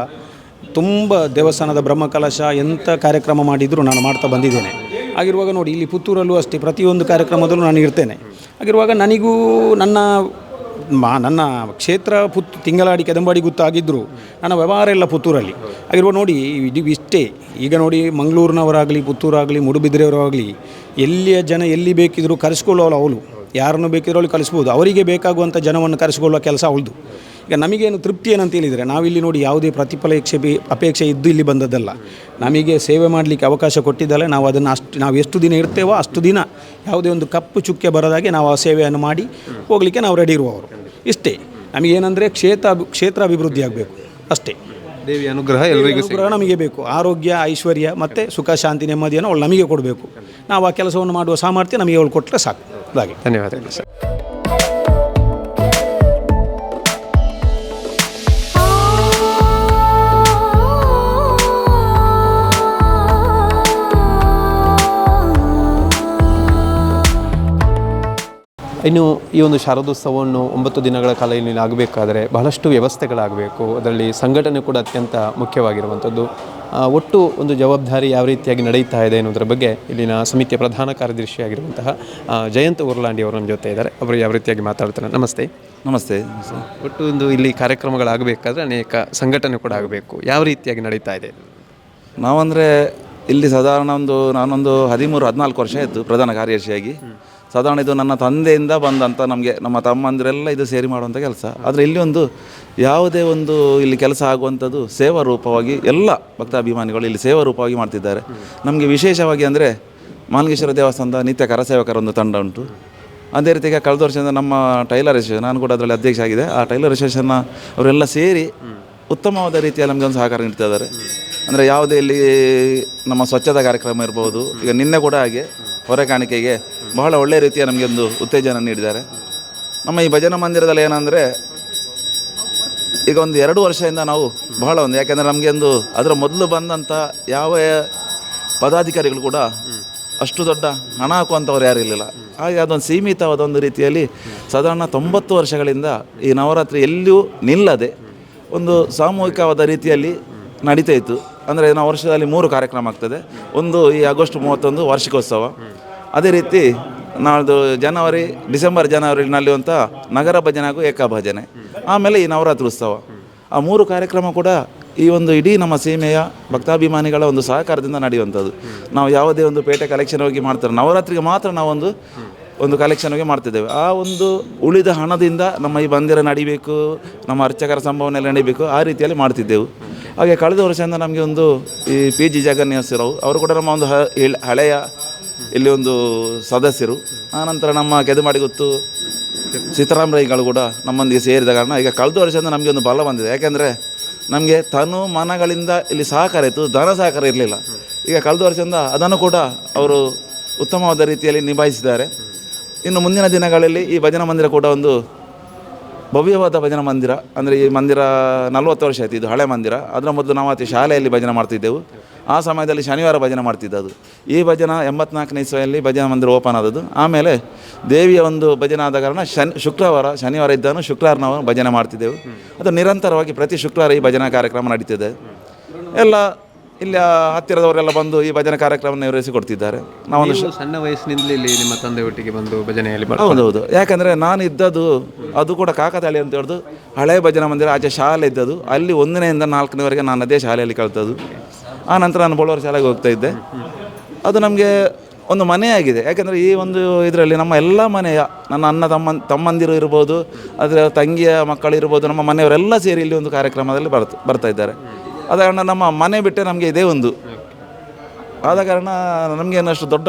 ತುಂಬ ದೇವಸ್ಥಾನದ ಬ್ರಹ್ಮಕಲಶ ಎಂಥ ಕಾರ್ಯಕ್ರಮ ಮಾಡಿದರೂ ನಾನು ಮಾಡ್ತಾ ಬಂದಿದ್ದೇನೆ. ಆಗಿರುವಾಗ ನೋಡಿ, ಇಲ್ಲಿ ಪುತ್ತೂರಲ್ಲೂ ಅಷ್ಟೇ, ಪ್ರತಿಯೊಂದು ಕಾರ್ಯಕ್ರಮದಲ್ಲೂ ನಾನು ಇರ್ತೇನೆ. ಆಗಿರುವಾಗ ನನಗೂ ನನ್ನ ಮಾ, ನನ್ನ ಕ್ಷೇತ್ರ ಪುತ್, ತಿಂಗಳಾಡಿ ಕೆದಂಬಾಡಿ ಗೊತ್ತಾಗಿದ್ದರು ನನ್ನ ವ್ಯವಹಾರ ಎಲ್ಲ ಪುತ್ತೂರಲ್ಲಿ. ಆಗಿರುವ ನೋಡಿ, ಇದು ಇಷ್ಟೇ. ಈಗ ನೋಡಿ, ಮಂಗಳೂರಿನವರಾಗಲಿ, ಪುತ್ತೂರಾಗಲಿ ಮೂಡುಬಿದ್ರೆಯವರಾಗಲಿ ಎಲ್ಲಿಯ ಜನ ಎಲ್ಲಿ ಬೇಕಿದ್ದರೂ ಕರೆಸ್ಕೊಳ್ಳೋಲ್ಲ ಅವಳು. ಯಾರನ್ನು ಬೇಕಿದ್ರು ಅವಳು ಕಲಿಸ್ಬೋದು ಅವರಿಗೆ ಬೇಕಾಗುವಂಥ ಜನವನ್ನು ಕರೆಸಿಕೊಳ್ಳೋ ಕೆಲಸ ಅವಳದು. ಈಗ ನಮಗೇನು ತೃಪ್ತಿ ಏನಂತ ಹೇಳಿದರೆ, ನಾವಿಲ್ಲಿ ನೋಡಿ ಯಾವುದೇ ಪ್ರತಿಫಲೇಕ್ಷೆ ಬಿ ಅಪೇಕ್ಷೆ ಇದ್ದು ಇಲ್ಲಿ ಬಂದದ್ದಲ್ಲ. ನಮಗೆ ಸೇವೆ ಮಾಡಲಿಕ್ಕೆ ಅವಕಾಶ ಕೊಟ್ಟಿದ್ದಲ್ಲ ನಾವು ಅದನ್ನು ಅಷ್ಟು ನಾವು ಎಷ್ಟು ದಿನ ಇರ್ತೇವೋ ಅಷ್ಟು ದಿನ ಯಾವುದೇ ಒಂದು ಕಪ್ಪು ಚುಕ್ಕೆ ಬರೋದಾಗೆ ನಾವು ಆ ಸೇವೆಯನ್ನು ಮಾಡಿ ಹೋಗಲಿಕ್ಕೆ ನಾವು ರೆಡಿ ಇರುವವರು. ಇಷ್ಟೇ. ನಮಗೇನೆಂದರೆ ಕ್ಷೇತ್ರ ಕ್ಷೇತ್ರ ಅಭಿವೃದ್ಧಿ ಆಗಬೇಕು. ಅಷ್ಟೇ. ದೇವಿಯ ಅನುಗ್ರಹ ಎಲ್ಲರಿಗೂ ಅನುಗ್ರಹ ನಮಗೆ ಬೇಕು. ಆರೋಗ್ಯ ಐಶ್ವರ್ಯ ಮತ್ತು ಸುಖ ಶಾಂತಿ ನೆಮ್ಮದಿಯನ್ನು ಅವಳು ನಮಗೆ ಕೊಡಬೇಕು. ನಾವು ಆ ಕೆಲಸವನ್ನು ಮಾಡುವ ಸಾಮರ್ಥ್ಯ ನಮಗೆ ಅವಳು ಕೊಟ್ಟರೆ ಸಾಕು. ಹಾಗೆ. ಧನ್ಯವಾದಗಳು ಸರ್. ಇನ್ನು ಈ ಒಂದು ಶಾರದೋತ್ಸವವನ್ನು ಒಂಬತ್ತು ದಿನಗಳ ಕಾಲ ಇಲ್ಲಿ ಆಗಬೇಕಾದರೆ ಬಹಳಷ್ಟು ವ್ಯವಸ್ಥೆಗಳಾಗಬೇಕು. ಅದರಲ್ಲಿ ಸಂಘಟನೆ ಕೂಡ ಅತ್ಯಂತ ಮುಖ್ಯವಾಗಿರುವಂಥದ್ದು. ಒಟ್ಟು ಒಂದು ಜವಾಬ್ದಾರಿ ಯಾವ ರೀತಿಯಾಗಿ ನಡೆಯುತ್ತಾ ಇದೆ ಅನ್ನೋದರ ಬಗ್ಗೆ ಇಲ್ಲಿನ ಸಮಿತಿಯ ಪ್ರಧಾನ ಕಾರ್ಯದರ್ಶಿಯಾಗಿರುವಂತಹ ಜಯಂತ್ ಉರ್ಲಾಂಡಿ ಅವರು ನಮ್ಮ ಜೊತೆ ಇದ್ದಾರೆ. ಅವರು ಯಾವ ರೀತಿಯಾಗಿ ಮಾತಾಡ್ತಾರೆ? ನಮಸ್ತೆ. ನಮಸ್ತೆ. ಒಟ್ಟು ಒಂದು ಇಲ್ಲಿ ಕಾರ್ಯಕ್ರಮಗಳಾಗಬೇಕಾದ್ರೆ ಅನೇಕ ಸಂಘಟನೆ ಕೂಡ ಆಗಬೇಕು. ಯಾವ ರೀತಿಯಾಗಿ ನಡೀತಾ ಇದೆ? ನಾವಂದರೆ ಇಲ್ಲಿ ಸಾಧಾರಣ ಒಂದು ನಾನೊಂದು ಹದಿಮೂರು ಹದಿನಾಲ್ಕು ವರ್ಷ ಆಯಿತು ಪ್ರಧಾನ ಕಾರ್ಯದರ್ಶಿಯಾಗಿ. ಸಾಧಾರಣ ಇದು ನನ್ನ ತಂದೆಯಿಂದ ಬಂದಂಥ ನಮಗೆ ನಮ್ಮ ತಮ್ಮಂದಿರೆಲ್ಲ ಇದು ಸೇರಿ ಮಾಡುವಂಥ ಕೆಲಸ. ಆದರೆ ಇಲ್ಲಿ ಒಂದು ಯಾವುದೇ ಒಂದು ಇಲ್ಲಿ ಕೆಲಸ ಆಗುವಂಥದ್ದು ಸೇವಾ ರೂಪವಾಗಿ ಎಲ್ಲ ಭಕ್ತಾಭಿಮಾನಿಗಳು ಇಲ್ಲಿ ಸೇವಾ ರೂಪವಾಗಿ ಮಾಡ್ತಿದ್ದಾರೆ. ನಮಗೆ ವಿಶೇಷವಾಗಿ ಅಂದರೆ ಮಾನಗೇಶ್ವರ ದೇವಸ್ಥಾನದ ನಿತ್ಯ ಕರಸೇವಕರ ಒಂದು ತಂಡ ಉಂಟು. ಅದೇ ರೀತಿಗೆ ಕಳೆದ ವರ್ಷದಿಂದ ನಮ್ಮ ಟೈಲರ್ ಅಸೋಸಿಯೇಷನ್ ನಾನು ಕೂಡ ಅದರಲ್ಲಿ ಅಧ್ಯಕ್ಷ ಆಗಿದೆ. ಆ ಟೈಲರ್ ಅಸೋಸಿಯೇಷನ್ನ ಅವರೆಲ್ಲ ಸೇರಿ ಉತ್ತಮವಾದ ರೀತಿಯಲ್ಲಿ ನಮಗೆ ಒಂದು ಸಹಕಾರ ನೀಡ್ತಾ ಇದ್ದಾರೆ. ಅಂದರೆ ಯಾವುದೇ ಇಲ್ಲಿ ನಮ್ಮ ಸ್ವಚ್ಛತಾ ಕಾರ್ಯಕ್ರಮ ಇರ್ಬೋದು, ಈಗ ನಿನ್ನೆ ಕೂಡ ಹಾಗೆ ಹೊರೆ ಕಾಣಿಕೆಗೆ ಬಹಳ ಒಳ್ಳೆಯ ರೀತಿಯ ನಮಗೆ ಒಂದು ಉತ್ತೇಜನ ನೀಡಿದ್ದಾರೆ. ನಮ್ಮ ಈ ಭಜನಾ ಮಂದಿರದಲ್ಲಿ ಏನಂದರೆ, ಈಗ ಒಂದು ಎರಡು ವರ್ಷದಿಂದ ನಾವು ಬಹಳ ಒಂದು, ಯಾಕೆಂದರೆ ನಮಗೆ ಒಂದು ಅದರ ಮೊದಲು ಬಂದಂಥ ಯಾವ ಪದಾಧಿಕಾರಿಗಳು ಕೂಡ ಅಷ್ಟು ದೊಡ್ಡ ಹಣ ಹಾಕುವಂಥವ್ರು ಯಾರು ಇರಲಿಲ್ಲ. ಹಾಗೆ ಅದೊಂದು ಸೀಮಿತವಾದ ಒಂದು ರೀತಿಯಲ್ಲಿ ಸಾಧಾರಣ ತೊಂಬತ್ತು ವರ್ಷಗಳಿಂದ ಈ ನವರಾತ್ರಿ ಎಲ್ಲಿಯೂ ನಿಲ್ಲದೆ ಒಂದು ಸಾಮೂಹಿಕವಾದ ರೀತಿಯಲ್ಲಿ ನಡೀತಾ ಇತ್ತು. ಅಂದರೆ ನಾವು ವರ್ಷದಲ್ಲಿ ಮೂರು ಕಾರ್ಯಕ್ರಮ ಆಗ್ತದೆ. ಒಂದು ಈ ಆಗಸ್ಟ್ ಮೂವತ್ತೊಂದು ವಾರ್ಷಿಕೋತ್ಸವ. ಅದೇ ರೀತಿ ನಾಳ್ದು ಜನವರಿ, ಡಿಸೆಂಬರ್ ಜನವರಿ ನಡೆಯುವಂಥ ನಗರ ಭಜನೆ ಹಾಗೂ ಏಕ ಭಜನೆ. ಆಮೇಲೆ ಈ ನವರಾತ್ರಿ ಉತ್ಸವ. ಆ ಮೂರು ಕಾರ್ಯಕ್ರಮ ಕೂಡ ಈ ಒಂದು ಇಡೀ ನಮ್ಮ ಸೀಮೆಯ ಭಕ್ತಾಭಿಮಾನಿಗಳ ಒಂದು ಸಹಕಾರದಿಂದ ನಡೆಯುವಂಥದ್ದು. ನಾವು ಯಾವುದೇ ಒಂದು ಪೇಟೆ ಕಲೆಕ್ಷನ್ ಹೋಗಿ ಮಾಡ್ತಾರೆ. ನವರಾತ್ರಿಗೆ ಮಾತ್ರ ನಾವೊಂದು ಒಂದು ಕಲೆಕ್ಷನ್ಗೆ ಮಾಡ್ತಿದ್ದೇವೆ. ಆ ಒಂದು ಉಳಿದ ಹಣದಿಂದ ನಮ್ಮ ಈ ಮಂದಿರ ನಡಿಬೇಕು, ನಮ್ಮ ಅರ್ಚಕರ ಸಂಭವನೆ ಎಲ್ಲ ನಡಿಬೇಕು, ಆ ರೀತಿಯಲ್ಲಿ ಮಾಡ್ತಿದ್ದೆವು. ಹಾಗೆ ಕಳೆದ ವರ್ಷದಿಂದ ನಮಗೆ ಒಂದು ಈ ಪಿ ಜಿ ಜಗನ್ಯಾಸರಾವ್ ಅವರು ಕೂಡ ನಮ್ಮ ಒಂದು ಹಳೆಯ ಇಲ್ಲಿ ಒಂದು ಸದಸ್ಯರು. ಆನಂತರ ನಮ್ಮ ಕೆದಮಾಡಿ ಗೊತ್ತು ರೈಗಳು ಕೂಡ ನಮ್ಮೊಂದಿಗೆ ಸೇರಿದ ಕಾರಣ ಈಗ ಕಳೆದ ವರ್ಷದಿಂದ ನಮಗೆ ಒಂದು ಬಲ ಬಂದಿದೆ. ಯಾಕೆಂದರೆ ನಮಗೆ ತನು ಮನಗಳಿಂದ ಇಲ್ಲಿ ಸಹಕಾರ ಇತ್ತು, ಧನ ಸಹಕಾರ ಇರಲಿಲ್ಲ. ಈಗ ಕಳೆದ ವರ್ಷದಿಂದ ಅದನ್ನು ಕೂಡ ಅವರು ಉತ್ತಮವಾದ ರೀತಿಯಲ್ಲಿ ನಿಭಾಯಿಸಿದ್ದಾರೆ. ಇನ್ನು ಮುಂದಿನ ದಿನಗಳಲ್ಲಿ ಈ ಭಜನಾ ಮಂದಿರ ಕೂಡ ಒಂದು ಭವ್ಯವಾದ ಭಜನಾ ಮಂದಿರ. ಅಂದರೆ ಈ ಮಂದಿರ ನಲವತ್ತು ವರ್ಷ ಆಯಿತು, ಇದು ಹಳೆ ಮಂದಿರ. ಅದರ ಮೊದಲು ನಾವು ಅತಿ ಶಾಲೆಯಲ್ಲಿ ಭಜನೆ ಮಾಡ್ತಿದ್ದೆವು. ಆ ಸಮಯದಲ್ಲಿ ಶನಿವಾರ ಭಜನೆ ಮಾಡ್ತಿದ್ದದು. ಈ ಭಜನ ಎಂಬತ್ನಾಲ್ಕನೇ ಇಸ್ವಿಯಲ್ಲಿ ಭಜನಾ ಮಂದಿರ ಓಪನ್ ಆದದ್ದು. ಆಮೇಲೆ ದೇವಿಯ ಒಂದು ಭಜನೆ ಆದ ಕಾರಣ ಶನಿ, ಶುಕ್ರವಾರ, ಶನಿವಾರ ಇದ್ದಾನು ಶುಕ್ರವಾರ ನಾವು ಭಜನೆ ಮಾಡ್ತಿದ್ದೆವು. ಅದು ನಿರಂತರವಾಗಿ ಪ್ರತಿ ಶುಕ್ರವಾರ ಈ ಭಜನಾ ಕಾರ್ಯಕ್ರಮ ನಡೀತಿದೆ. ಎಲ್ಲ ಇಲ್ಲಿ ಹತ್ತಿರದವರೆಲ್ಲ ಬಂದು ಈ ಭಜನೆ ಕಾರ್ಯಕ್ರಮ ನಿರ್ವಹಿಸಿಕೊಡ್ತಿದ್ದಾರೆ ನಾವೊಂದು ನೀವು ಸಣ್ಣ ವಯಸ್ಸಿನಿಂದಲೇ ಇಲ್ಲಿ ನಿಮ್ಮ ತಂದೆ ಒಟ್ಟಿಗೆ ಬಂದು ಭಜನೆಯಲ್ಲಿ ಹೌದು ಹೌದು. ಯಾಕಂದರೆ ನಾನು ಇದ್ದದ್ದು ಅದು ಕೂಡ ಕಾಕತಾಳಿ ಅಂತ ಹೇಳೋದು ಹಳೆ ಭಜನಾ ಮಂದಿರ ಆಚೆ ಶಾಲೆ ಇದ್ದದ್ದು ಅಲ್ಲಿ ಒಂದನೆಯಿಂದ ನಾಲ್ಕನೇವರೆಗೆ ನಾನು ಅದೇ ಶಾಲೆಯಲ್ಲಿ ಕಲಿತದ್ದು. ಆ ನಂತರ ನಾನು ಬೋಳವರ ಶಾಲೆಗೆ ಹೋಗ್ತಾ ಇದ್ದೆ. ಅದು ನಮಗೆ ಒಂದು ಮನೆಯಾಗಿದೆ ಯಾಕೆಂದರೆ ಈ ಒಂದು ಇದರಲ್ಲಿ ನಮ್ಮ ಎಲ್ಲ ಮನೆಯ ನನ್ನ ಅಣ್ಣ ತಮ್ಮ ತಮ್ಮಂದಿರು ಇರ್ಬೋದು ಅದರ ತಂಗಿಯ ಮಕ್ಕಳು ಇರ್ಬೋದು ನಮ್ಮ ಮನೆಯವರೆಲ್ಲ ಸೇರಿ ಇಲ್ಲಿ ಒಂದು ಕಾರ್ಯಕ್ರಮದಲ್ಲಿ ಬರ್ತ ಬರ್ತಾ ಇದ್ದಾರೆ. ಆದ ಕಾರಣ ನಮ್ಮ ಮನೆ ಬಿಟ್ಟರೆ ನಮಗೆ ಇದೇ ಒಂದು. ಆದ ಕಾರಣ ನಮಗೆ ಅಷ್ಟು ದೊಡ್ಡ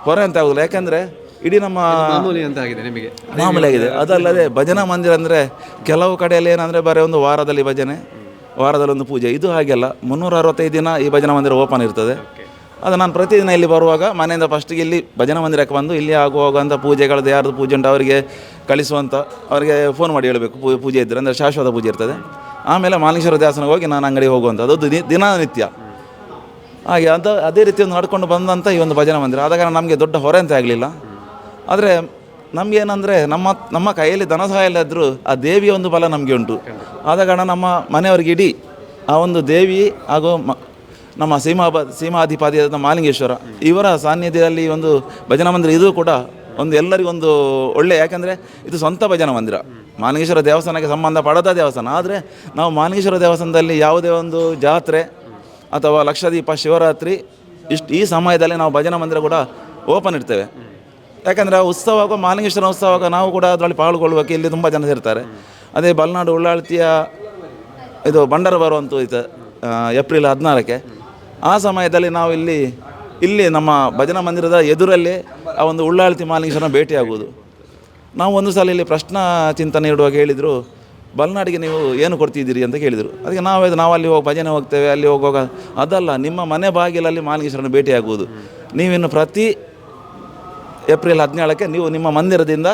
ಹೊರೆ ಅಂತ ಆಗೋದಿಲ್ಲ. ಯಾಕಂದರೆ ಇಡೀ ನಮ್ಮ ಮಾಮೂಲಿ ಅಂತ ಆಗಿದೆ ನಿಮಗೆ. ಮಾಮೂಲಾಗಿದೆ ಅದಲ್ಲದೆ ಭಜನಾ ಮಂದಿರ ಅಂದರೆ ಕೆಲವು ಕಡೆಯಲ್ಲಿ ಏನಂದರೆ ಬರೀ ಒಂದು ವಾರದಲ್ಲಿ ಭಜನೆ ವಾರದಲ್ಲಿ ಒಂದು ಪೂಜೆ. ಇದು ಹಾಗೆಲ್ಲ ಮುನ್ನೂರ ಅರವತ್ತೈದು ದಿನ ಈ ಭಜನಾ ಮಂದಿರ ಓಪನ್ ಇರ್ತದೆ. ಅದು ನಾನು ಪ್ರತಿದಿನ ಇಲ್ಲಿ ಬರುವಾಗ ಮನೆಯಿಂದ ಫಸ್ಟಿಗೆ ಇಲ್ಲಿ ಭಜನಾ ಮಂದಿರಕ್ಕೆ ಬಂದು ಇಲ್ಲಿ ಆಗುವಾಗಂಥ ಪೂಜೆಗಳದ್ದು ಯಾರ್ದು ಪೂಜೆ ಉಂಟು ಅವರಿಗೆ ಕಳಿಸುವಂಥ ಅವರಿಗೆ ಫೋನ್ ಮಾಡಿ ಹೇಳಬೇಕು ಪೂ- ಪೂಜೆ ಇದ್ದರೆ ಅಂದರೆ ಶಾಶ್ವತ ಪೂಜೆ ಇರ್ತದೆ. ಆಮೇಲೆ ಮಾಲಿಂಗೇಶ್ವರ ದೇವಸ್ಥಾನಕ್ಕೆ ಹೋಗಿ ನಾನು ಅಂಗಡಿ ಹೋಗುವಂಥದ್ದು. ಅದು ದಿನನಿತ್ಯ. ಹಾಗೆ ಅಂತ ಅದೇ ರೀತಿ ಒಂದು ನಡ್ಕೊಂಡು ಬಂದಂಥ ಈ ಒಂದು ಭಜನಾ ಮಂದಿರ. ಆದ ಕಾರಣ ನಮಗೆ ದೊಡ್ಡ ಹೊರೆ ಅಂತ ಆಗಲಿಲ್ಲ. ಆದರೆ ನಮಗೇನಂದರೆ ನಮ್ಮ ನಮ್ಮ ಕೈಯಲ್ಲಿ ಧನ ಸಹಾಯ ಇಲ್ಲದ್ರೂ ಆ ದೇವಿಯ ಒಂದು ಬಲ ನಮಗೆ ಉಂಟು. ಆದ ಕಾರಣ ನಮ್ಮ ಮನೆಯವ್ರಿಗೆ ಇಡೀ ಆ ಒಂದು ದೇವಿ ಹಾಗೂ ಮ, ನಮ್ಮ ಸೀಮಾ ಸೀಮಾಧಿಪತಿಯಾದ ಮಾಲಿಂಗೇಶ್ವರ ಇವರ ಸಾನ್ನಿಧ್ಯದಲ್ಲಿ ಒಂದು ಭಜನಾ ಮಂದಿರ ಇದು ಕೂಡ ಒಂದು ಎಲ್ಲರಿಗೊಂದು ಒಳ್ಳೆ. ಯಾಕೆಂದರೆ ಇದು ಸ್ವಂತ ಭಜನಾ ಮಂದಿರ. ಮಾಲಿಂಗೇಶ್ವರ ದೇವಸ್ಥಾನಕ್ಕೆ ಸಂಬಂಧ ಪಡದ ದೇವಸ್ಥಾನ. ಆದರೆ ನಾವು ಮಾನಗೇಶ್ವರ ದೇವಸ್ಥಾನದಲ್ಲಿ ಯಾವುದೇ ಒಂದು ಜಾತ್ರೆ ಅಥವಾ ಲಕ್ಷದೀಪ ಶಿವರಾತ್ರಿ ಇಷ್ಟು ಈ ಸಮಯದಲ್ಲಿ ನಾವು ಭಜನಾ ಮಂದಿರ ಕೂಡ ಓಪನ್ ಇಡ್ತೇವೆ. ಯಾಕಂದರೆ ಆ ಉತ್ಸವ ಮಾನಗೇಶ್ವರ ಉತ್ಸವ ನಾವು ಕೂಡ ಅದರಲ್ಲಿ ಪಾಲ್ಗೊಳ್ಬೇಕು ಇಲ್ಲಿ ತುಂಬ ಜನ ಇರ್ತಾರೆ. ಅದೇ ಬಲ್ನಾಡು ಉಳ್ಳಾಳ್ತಿಯ ಇದು ಬಂಡರ ಬರುವಂತೂ ಇದು ಏಪ್ರಿಲ್ ಹದಿನಾರಕ್ಕೆ. ಆ ಸಮಯದಲ್ಲಿ ನಾವು ಇಲ್ಲಿ ಇಲ್ಲಿ ನಮ್ಮ ಭಜನಾ ಮಂದಿರದ ಎದುರಲ್ಲಿ ಆ ಒಂದು ಉಳ್ಳಾಳ್ತಿ ಮಾಲಿಂಗೇಶ್ವರನ ಭೇಟಿಯಾಗುವುದು. ನಾವು ಒಂದು ಸಲ ಇಲ್ಲಿ ಪ್ರಶ್ನಾ ಚಿಂತನೆ ಇಡುವಾಗ ಹೇಳಿದರು, ಬಲ್ನಾಡಿಗೆ ನೀವು ಏನು ಕೊಡ್ತಿದ್ದೀರಿ? ಅಂತ ಕೇಳಿದರು. ಅದಕ್ಕೆ ನಾವು ನಾವು ಅಲ್ಲಿ ಹೋಗಿ ಭಜನೆ ಹೋಗ್ತೇವೆ, ಅಲ್ಲಿ ಹೋಗುವಾಗ ಅದಲ್ಲ, ನಿಮ್ಮ ಮನೆ ಬಾಗಿಲಲ್ಲಿ ಮಾಲಿಂಗೇಶ್ವರನ ಭೇಟಿಯಾಗುವುದು. ನೀವಿನ್ನು ಪ್ರತಿ ಏಪ್ರಿಲ್ ಹದಿನೇಳಕ್ಕೆ ನೀವು ನಿಮ್ಮ ಮಂದಿರದಿಂದ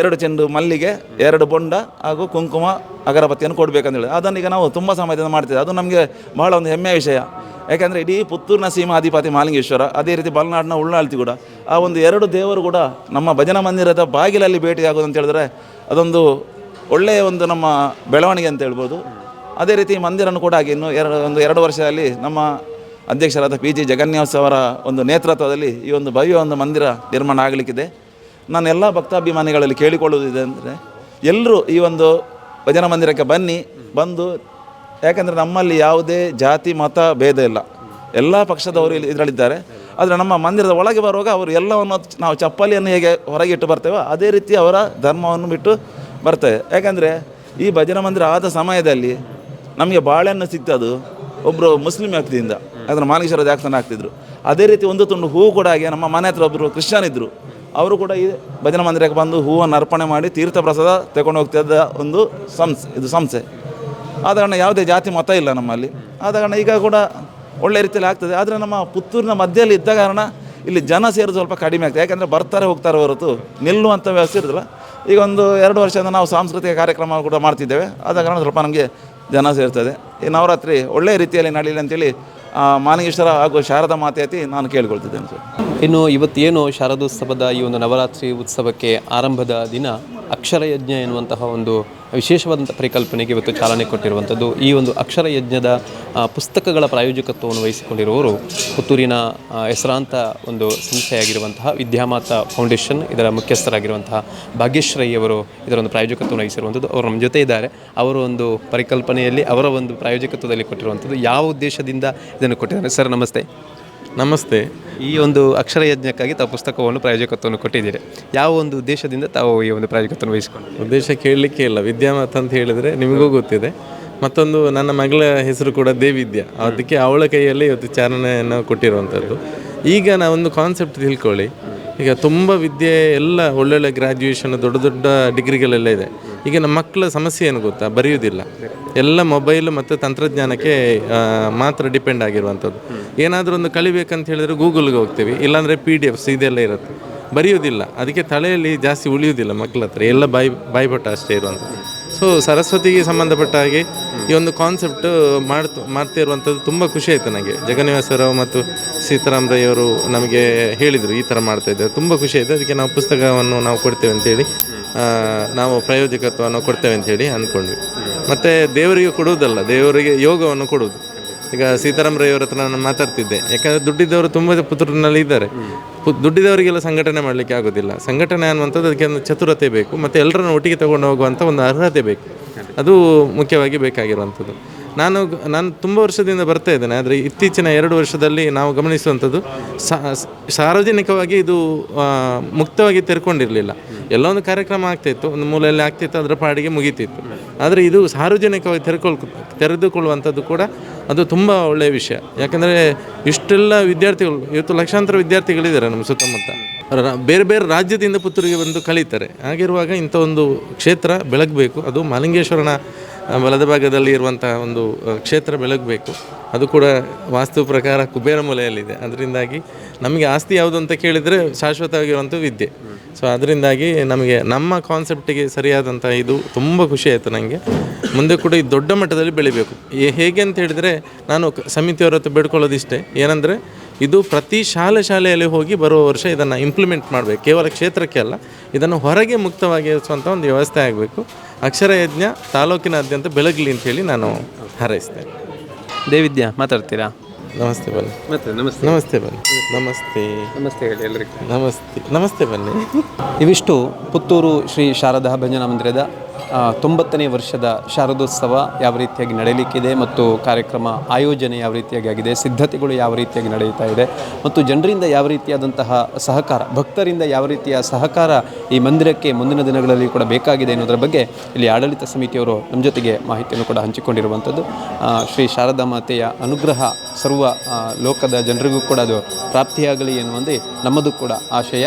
ಎರಡು ಚೆಂಡು ಮಲ್ಲಿಗೆ, ಎರಡು ಬೊಂಡ ಹಾಗೂ ಕುಂಕುಮ, ಅಗರಬತ್ತಿಯನ್ನು ಕೊಡಬೇಕಂತ ಅದನ್ನು ಈಗ ನಾವು ತುಂಬ ಸಮಯದಿಂದ ಮಾಡ್ತೇವೆ ಅದು ನಮಗೆ ಬಹಳ ಒಂದು ಹೆಮ್ಮೆಯ ವಿಷಯ. ಯಾಕೆಂದರೆ ಇಡೀ ಪುತ್ತೂರಿನ ಸೀಮಾಧಿಪತಿ ಮಾಲಿಂಗೇಶ್ವರ, ಅದೇ ರೀತಿ ಬಲ್ನಾಡಿನ ಉಳ್ಳಾಳ್ತಿ ಕೂಡ, ಆ ಒಂದು ಎರಡು ದೇವರು ಕೂಡ ನಮ್ಮ ಭಜನಾ ಮಂದಿರದ ಬಾಗಿಲಲ್ಲಿ ಭೇಟಿಯಾಗೋದು ಅಂತ ಹೇಳಿದ್ರೆ ಅದೊಂದು ಒಳ್ಳೆಯ ಒಂದು ನಮ್ಮ ಬೆಳವಣಿಗೆ ಅಂತ ಹೇಳ್ಬೋದು. ಅದೇ ರೀತಿ ಮಂದಿರನ್ನು ಕೂಡ ಹಾಗೆ ಇನ್ನು ಎರಡು, ಒಂದು ಎರಡು ವರ್ಷದಲ್ಲಿ ನಮ್ಮ ಅಧ್ಯಕ್ಷರಾದ ಪಿ ಜಿ ಜಗನ್ಯಾಸ್ ಅವರ ಒಂದು ನೇತೃತ್ವದಲ್ಲಿ ಈ ಒಂದು ಭವ್ಯ ಒಂದು ಮಂದಿರ ನಿರ್ಮಾಣ ಆಗಲಿಕ್ಕಿದೆ. ನಾನು ಎಲ್ಲ ಭಕ್ತಾಭಿಮಾನಿಗಳಲ್ಲಿ ಕೇಳಿಕೊಳ್ಳುವುದಿದೆ ಅಂದರೆ ಎಲ್ಲರೂ ಈ ಒಂದು ಭಜನಾ ಮಂದಿರಕ್ಕೆ ಬನ್ನಿ, ಬಂದು ಯಾಕಂದರೆ ನಮ್ಮಲ್ಲಿ ಯಾವುದೇ ಜಾತಿ, ಮತ, ಭೇದ ಇಲ್ಲ. ಎಲ್ಲ ಪಕ್ಷದವರು ಇಲ್ಲಿ ಇದರಲ್ಲಿದ್ದಾರೆ. ಆದರೆ ನಮ್ಮ ಮಂದಿರದ ಒಳಗೆ ಬರುವಾಗ ಅವರು ಎಲ್ಲವನ್ನು ನಾವು ಚಪ್ಪಲಿಯನ್ನು ಹೇಗೆ ಹೊರಗೆ ಇಟ್ಟು ಬರ್ತೇವೋ ಅದೇ ರೀತಿ ಅವರ ಧರ್ಮವನ್ನು ಬಿಟ್ಟು ಬರ್ತೇವೆ. ಯಾಕಂದರೆ ಈ ಭಜನಾ ಮಂದಿರ ಆದ ಸಮಯದಲ್ಲಿ ನಮಗೆ ಬಾಳೆಹಣ್ಣು ಸಿಗ್ತದು ಒಬ್ಬರು ಮುಸ್ಲಿಂ ವ್ಯಕ್ತಿಯಿಂದ. ಅದನ್ನು ಮಾಲಿಂಗೇಶ್ವರ ದೇವಸ್ಥಾನ ಆಗ್ತಿದ್ರು. ಅದೇ ರೀತಿ ಒಂದು ತುಂಡು ಹೂವು ಕೂಡ ಹಾಗೆ ನಮ್ಮ ಮನೆ ಹತ್ರ ಒಬ್ಬರು ಕ್ರಿಶ್ಚಿಯನ್ ಇದ್ದರು ಅವರು ಕೂಡ ಈ ಭಜನಾ ಮಂದಿರಕ್ಕೆ ಬಂದು ಹೂವನ್ನು ಅರ್ಪಣೆ ಮಾಡಿ ತೀರ್ಥ ಪ್ರಸಾದ ತಗೊಂಡು ಹೋಗ್ತಿದ್ದ ಒಂದು ಸಂಸ್ಥೆ ಇದು ಸಂಸ್ಥೆ. ಆದ ಕಾರಣ ಯಾವುದೇ ಜಾತಿ ಮತ ಇಲ್ಲ ನಮ್ಮಲ್ಲಿ. ಆದ ಕಾರಣ ಈಗ ಕೂಡ ಒಳ್ಳೆ ರೀತಿಯಲ್ಲಿ ಆಗ್ತದೆ. ಆದರೆ ನಮ್ಮ ಪುತ್ತೂರಿನ ಮಧ್ಯದಲ್ಲಿ ಇದ್ದ ಕಾರಣ ಇಲ್ಲಿ ಜನ ಸೇರೋದು ಸ್ವಲ್ಪ ಕಡಿಮೆ ಆಗ್ತದೆ. ಯಾಕಂದರೆ ಬರ್ತಾರೆ, ಹೋಗ್ತಾರೆ ಹೊರತು ನಿಲ್ಲುವಂಥ ವ್ಯವಸ್ಥೆ ಇರೋದಿಲ್ಲ. ಈಗ ಒಂದು ಎರಡು ವರ್ಷದಿಂದ ನಾವು ಸಾಂಸ್ಕೃತಿಕ ಕಾರ್ಯಕ್ರಮ ಕೂಡ ಮಾಡ್ತಿದ್ದೇವೆ. ಆದ ಕಾರಣ ಸ್ವಲ್ಪ ನಮಗೆ ಜನ ಸೇರ್ತದೆ. ಈ ನವರಾತ್ರಿ ಒಳ್ಳೆಯ ರೀತಿಯಲ್ಲಿ ನಡೀಲಿ ಅಂತೇಳಿ ಮಾನಗೇಶ್ವರ ಹಾಗೂ ಶಾರದಾ ಮಾತೆಯತಿ ನಾನು ಕೇಳ್ಕೊಳ್ತಿದ್ದೇನೆ ಸರ್. ಇನ್ನು ಇವತ್ತೇನು ಶಾರದೋತ್ಸವದ ಈ ಒಂದು ನವರಾತ್ರಿ ಉತ್ಸವಕ್ಕೆ ಆರಂಭದ ದಿನ ಅಕ್ಷರಯಜ್ಞ ಎನ್ನುವಂತಹ ಒಂದು ವಿಶೇಷವಾದಂಥ ಪರಿಕಲ್ಪನೆಗೆ ಇವತ್ತು ಚಾಲನೆ ಕೊಟ್ಟಿರುವಂಥದ್ದು ಈ ಒಂದು ಅಕ್ಷರ ಯಜ್ಞದ ಪುಸ್ತಕಗಳ ಪ್ರಾಯೋಜಕತ್ವವನ್ನು ವಹಿಸಿಕೊಂಡಿರುವವರು ಪುತ್ತೂರಿನ ಹೆಸರಾಂತ ಒಂದು ಸಂಸ್ಥೆಯಾಗಿರುವಂತಹ ವಿದ್ಯಾಮಾತ ಫೌಂಡೇಶನ್, ಇದರ ಮುಖ್ಯಸ್ಥರಾಗಿರುವಂತಹ ಅವರು ಇದರ ಒಂದು ಪ್ರಾಯೋಜಕತ್ವವನ್ನು ವಹಿಸಿರುವಂಥದ್ದು. ಅವರು ನಮ್ಮ ಜೊತೆ ಇದ್ದಾರೆ ಅವರ ಒಂದು ಪರಿಕಲ್ಪನೆಯಲ್ಲಿ ಅವರ ಒಂದು ಪ್ರಾಯೋಜಕತ್ವದಲ್ಲಿ ಕೊಟ್ಟಿರುವಂಥದ್ದು. ಯಾವ ಉದ್ದೇಶದಿಂದ ಇದನ್ನು ಕೊಟ್ಟಿದ್ದಾರೆ? ಸರ್, ನಮಸ್ತೆ. ನಮಸ್ತೆ. ಈ ಒಂದು ಅಕ್ಷರ ಯಜ್ಞಕ್ಕಾಗಿ ತಾವು ಪುಸ್ತಕವನ್ನು ಪ್ರಾಯೋಜಕತ್ವವನ್ನು ಕೊಟ್ಟಿದ್ದೀರಿ. ಯಾವ ಒಂದು ಉದ್ದೇಶದಿಂದ ತಾವು ಈ ಒಂದು ಪ್ರಾಯೋಜಕತ್ವವನ್ನು ವಹಿಸಿಕೊಂಡು ಉದ್ದೇಶ ಕೇಳಲಿಕ್ಕೆ ಇಲ್ಲ. ವಿದ್ಯಾಮತ್ ಅಂತ ಹೇಳಿದರೆ ನಿಮಗೂ ಗೊತ್ತಿದೆ. ಮತ್ತೊಂದು ನನ್ನ ಮಗಳ ಹೆಸರು ಕೂಡ ದೇವಿದ್ಯಾ. ಅದಕ್ಕೆ ಅವಳ ಕೈಯಲ್ಲಿ ಇವತ್ತು ಚಾಲನೆಯನ್ನು ಕೊಟ್ಟಿರುವಂಥದ್ದು. ಈಗ ನಾವೊಂದು ಕಾನ್ಸೆಪ್ಟ್ ತಿಳ್ಕೊಳ್ಳಿ. ಈಗ ತುಂಬ ವಿದ್ಯೆ ಎಲ್ಲ ಒಳ್ಳೊಳ್ಳೆ ಗ್ರ್ಯಾಜುಯೇಷನ್ ದೊಡ್ಡ ದೊಡ್ಡ ಡಿಗ್ರಿಗಳೆಲ್ಲ ಇದೆ. ಈಗ ನಮ್ಮ ಮಕ್ಕಳ ಸಮಸ್ಯೆ ಏನು ಗೊತ್ತಾ? ಬರೆಯೋದಿಲ್ಲ ಎಲ್ಲ ಮೊಬೈಲ್ ಮತ್ತು ತಂತ್ರಜ್ಞಾನಕ್ಕೆ ಮಾತ್ರ ಡಿಪೆಂಡ್ ಆಗಿರುವಂಥದ್ದು. ಏನಾದರೂ ಒಂದು ಕಲಿಬೇಕಂತ ಹೇಳಿದ್ರೆ ಗೂಗಲ್ಗೆ ಹೋಗ್ತೀವಿ. ಇಲ್ಲಾಂದರೆ ಪಿ ಡಿ ಎಫ್ಸ್ ಇದೆಲ್ಲ ಇರುತ್ತೆ. ಬರೆಯೋದಿಲ್ಲ ಅದಕ್ಕೆ ತಲೆಯಲ್ಲಿ ಜಾಸ್ತಿ ಉಳಿಯೋದಿಲ್ಲ ಮಕ್ಕಳ ಹತ್ರ ಎಲ್ಲ ಬಾಯಿ ಬಾಯ್ಬಟ್ಟ ಅಷ್ಟೇ ಇರುವಂಥದ್ದು. ಸೊ ಸರಸ್ವತಿಗೆ ಸಂಬಂಧಪಟ್ಟ ಹಾಗೆ ಈ ಒಂದು ಕಾನ್ಸೆಪ್ಟ್ ಮಾಡ್ತು ಮಾಡ್ತಿರುವಂಥದ್ದು ತುಂಬ ಖುಷಿ ಆಯಿತು ನನಗೆ. ಜಗನ್ನಿವಾಸರಾವ್ ಮತ್ತು ಸೀತಾರಾಮ್ ರೈ ಅವರು ನಮಗೆ ಹೇಳಿದರು ಈ ಥರ ಮಾಡ್ತಾ ಇದ್ದಾರೆ. ತುಂಬ ಖುಷಿ ಆಯಿತು. ಅದಕ್ಕೆ ನಾವು ಪುಸ್ತಕವನ್ನು ನಾವು ಕೊಡ್ತೇವೆ ಅಂತೇಳಿ. ನಾವು ಪ್ರಾಯೋಜಕತ್ವವನ್ನು ಕೊಡ್ತೇವೆ ಅಂತೇಳಿ ಅಂದ್ಕೊಂಡ್ವಿ. ಮತ್ತು ದೇವರಿಗೆ ಕೊಡುವುದಲ್ಲ, ದೇವರಿಗೆ ಯೋಗವನ್ನು ಕೊಡುವುದು. ಈಗ ಸೀತಾರಾಮ್ ರೈ ಅವ್ರ ಹತ್ರ ನಾನು ಮಾತಾಡ್ತಿದ್ದೆ. ಯಾಕಂದ್ರೆ ದುಡ್ಡಿದ್ದವರು ತುಂಬಾ ಪುತ್ತೂರಿನಲ್ಲಿ ಇದ್ದಾರೆ. ದುಡ್ಡಿದವರಿಗೆಲ್ಲ ಸಂಘಟನೆ ಮಾಡಲಿಕ್ಕೆ ಆಗೋದಿಲ್ಲ. ಸಂಘಟನೆ ಅನ್ನುವಂಥದ್ದು ಅದಕ್ಕೆ ಒಂದು ಚತುರತೆ ಬೇಕು. ಮತ್ತು ಎಲ್ಲರನ್ನು ಒಟ್ಟಿಗೆ ತಗೊಂಡು ಹೋಗುವಂಥ ಒಂದು ಅರ್ಹತೆ ಬೇಕು. ಅದು ಮುಖ್ಯವಾಗಿ ಬೇಕಾಗಿರುವಂಥದ್ದು. ನಾನು ನಾನು ತುಂಬ ವರ್ಷದಿಂದ ಬರ್ತಾ ಇದ್ದೇನೆ, ಆದರೆ ಇತ್ತೀಚಿನ ಎರಡು ವರ್ಷದಲ್ಲಿ ನಾವು ಗಮನಿಸುವಂಥದ್ದು ಸಾರ್ವಜನಿಕವಾಗಿ ಇದು ಮುಕ್ತವಾಗಿ ತೆರ್ಕೊಂಡಿರಲಿಲ್ಲ. ಎಲ್ಲೋ ಒಂದು ಕಾರ್ಯಕ್ರಮ ಆಗ್ತಿತ್ತು, ಒಂದು ಮೂಲೆಯಲ್ಲಿ ಆಗ್ತಿತ್ತು, ಅದರ ಪಾಡಿಗೆ ಮುಗಿತಿತ್ತು. ಆದರೆ ಇದು ಸಾರ್ವಜನಿಕವಾಗಿ ತೆರೆಕೊಳ್, ತೆರೆದುಕೊಳ್ಳುವಂಥದ್ದು ಕೂಡ ಅದು ತುಂಬ ಒಳ್ಳೆಯ ವಿಷಯ. ಯಾಕಂದರೆ ಇಷ್ಟೆಲ್ಲ ವಿದ್ಯಾರ್ಥಿಗಳು, ಇವತ್ತು ಲಕ್ಷಾಂತರ ವಿದ್ಯಾರ್ಥಿಗಳಿದ್ದಾರೆ ನಮ್ಮ ಸುತ್ತಮುತ್ತ. ಬೇರೆ ಬೇರೆ ರಾಜ್ಯದಿಂದ ಪುತ್ತೂರಿಗೆ ಬಂದು ಕಳೀತಾರೆ. ಹಾಗಿರುವಾಗ ಇಂಥ ಒಂದು ಕ್ಷೇತ್ರ ಬೆಳಗಬೇಕು, ಅದು ಮಾಲಿಂಗೇಶ್ವರನ ಬಲದ ಭಾಗದಲ್ಲಿ ಇರುವಂತಹ ಒಂದು ಕ್ಷೇತ್ರ ಬೆಳಗಬೇಕು. ಅದು ಕೂಡ ವಾಸ್ತು ಪ್ರಕಾರ ಕುಬೇರ ಮೂಲೆಯಲ್ಲಿದೆ. ಅದರಿಂದಾಗಿ ನಮಗೆ ಆಸ್ತಿ ಯಾವುದು ಅಂತ ಕೇಳಿದರೆ ಶಾಶ್ವತವಾಗಿರುವಂಥ ವಿದ್ಯೆ. ಸೊ ಅದರಿಂದಾಗಿ ನಮಗೆ ನಮ್ಮ ಕಾನ್ಸೆಪ್ಟಿಗೆ ಸರಿಯಾದಂಥ ಇದು ತುಂಬ ಖುಷಿ ಆಯಿತು ನನಗೆ ಮುಂದೆ ಕೂಡ ಈ ದೊಡ್ಡ ಮಟ್ಟದಲ್ಲಿ ಬೆಳಿಬೇಕು. ಹೇಗೆ ಅಂತ ಹೇಳಿದರೆ ನಾನು ಸಮಿತಿಯವರ ಹತ್ರ ಬೇಡ್ಕೊಳ್ಳೋದಿಷ್ಟೇ. ಏನಂದರೆ ಇದು ಪ್ರತಿ ಶಾಲೆ ಶಾಲೆಯಲ್ಲಿ ಹೋಗಿ ಬರುವ ವರ್ಷ ಇದನ್ನು ಇಂಪ್ಲಿಮೆಂಟ್ ಮಾಡಬೇಕು. ಕೇವಲ ಕ್ಷೇತ್ರಕ್ಕೆ ಅಲ್ಲ, ಇದನ್ನು ಹೊರಗೆ ಮುಕ್ತವಾಗಿ ಇರಿಸುವಂಥ ಒಂದು ವ್ಯವಸ್ಥೆ ಆಗಬೇಕು. ಅಕ್ಷರ ಯಜ್ಞ ತಾಲೂಕಿನಾದ್ಯಂತ ಬೆಳಗಲಿ ಅಂತೇಳಿ ನಾನು ಹಾರೈಸ್ತೇನೆ. ದೇವಿದ್ಯಾ ಮಾತಾಡ್ತೀರಾ? ನಮಸ್ತೆ ಬನ್ನಿ. ಮತ್ತೆ ನಮಸ್ತೆ. ನಮಸ್ತೆ ಬನ್ನಿ. ನಮಸ್ತೆ. ನಮಸ್ತೆ ಹೇಳಿ ಎಲ್ಲರಿಗೂ ನಮಸ್ತೆ. ನಮಸ್ತೆ ಬನ್ನಿ. ಇವಿಷ್ಟು ಪುತ್ತೂರು ಶ್ರೀ ಶಾರದಾ ಭಜನಾ ಮಂದಿರದ ತೊಂಬತ್ತನೇ ವರ್ಷದ ಶಾರದೋತ್ಸವ ಯಾವ ರೀತಿಯಾಗಿ ನಡೆಯಲಿಕ್ಕಿದೆ ಮತ್ತು ಕಾರ್ಯಕ್ರಮ ಆಯೋಜನೆ ಯಾವ ರೀತಿಯಾಗಿ ಆಗಿದೆ, ಸಿದ್ಧತೆಗಳು ಯಾವ ರೀತಿಯಾಗಿ ನಡೆಯುತ್ತಾ ಇದೆ ಮತ್ತು ಜನರಿಂದ ಯಾವ ರೀತಿಯಾದಂತಹ ಸಹಕಾರ, ಭಕ್ತರಿಂದ ಯಾವ ರೀತಿಯ ಸಹಕಾರ ಈ ಮಂದಿರಕ್ಕೆ ಮುಂದಿನ ದಿನಗಳಲ್ಲಿ ಕೂಡ ಬೇಕಾಗಿದೆ ಎನ್ನುವುದರ ಬಗ್ಗೆ ಇಲ್ಲಿ ಆಡಳಿತ ಸಮಿತಿಯವರು ನಮ್ಮ ಜೊತೆಗೆ ಮಾಹಿತಿಯನ್ನು ಕೂಡ ಹಂಚಿಕೊಂಡಿರುವಂಥದ್ದು. ಶ್ರೀ ಶಾರದಾ ಮಾತೆಯ ಅನುಗ್ರಹ ಸರ್ವ ಲೋಕದ ಜನರಿಗೂ ಕೂಡ ಅದು ಪ್ರಾಪ್ತಿಯಾಗಲಿ ಎನ್ನುವಂದೇ ನಮ್ಮದು ಕೂಡ ಆಶಯ.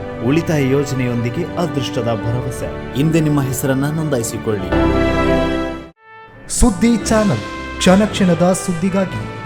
ಉಳಿತಾಯ ಯೋಜನೆಯೊಂದಿಗೆ ಅದೃಷ್ಟದ ಭರವಸೆ. ಹಿಂದೆ ನಿಮ್ಮ ಹೆಸರನ್ನ ನೋಂದಾಯಿಸಿಕೊಳ್ಳಿ. ಸುದ್ದಿ ಚಾನಲ್ ಕ್ಷಣ ಕ್ಷಣದ ಸುದ್ದಿಗಾಗಿ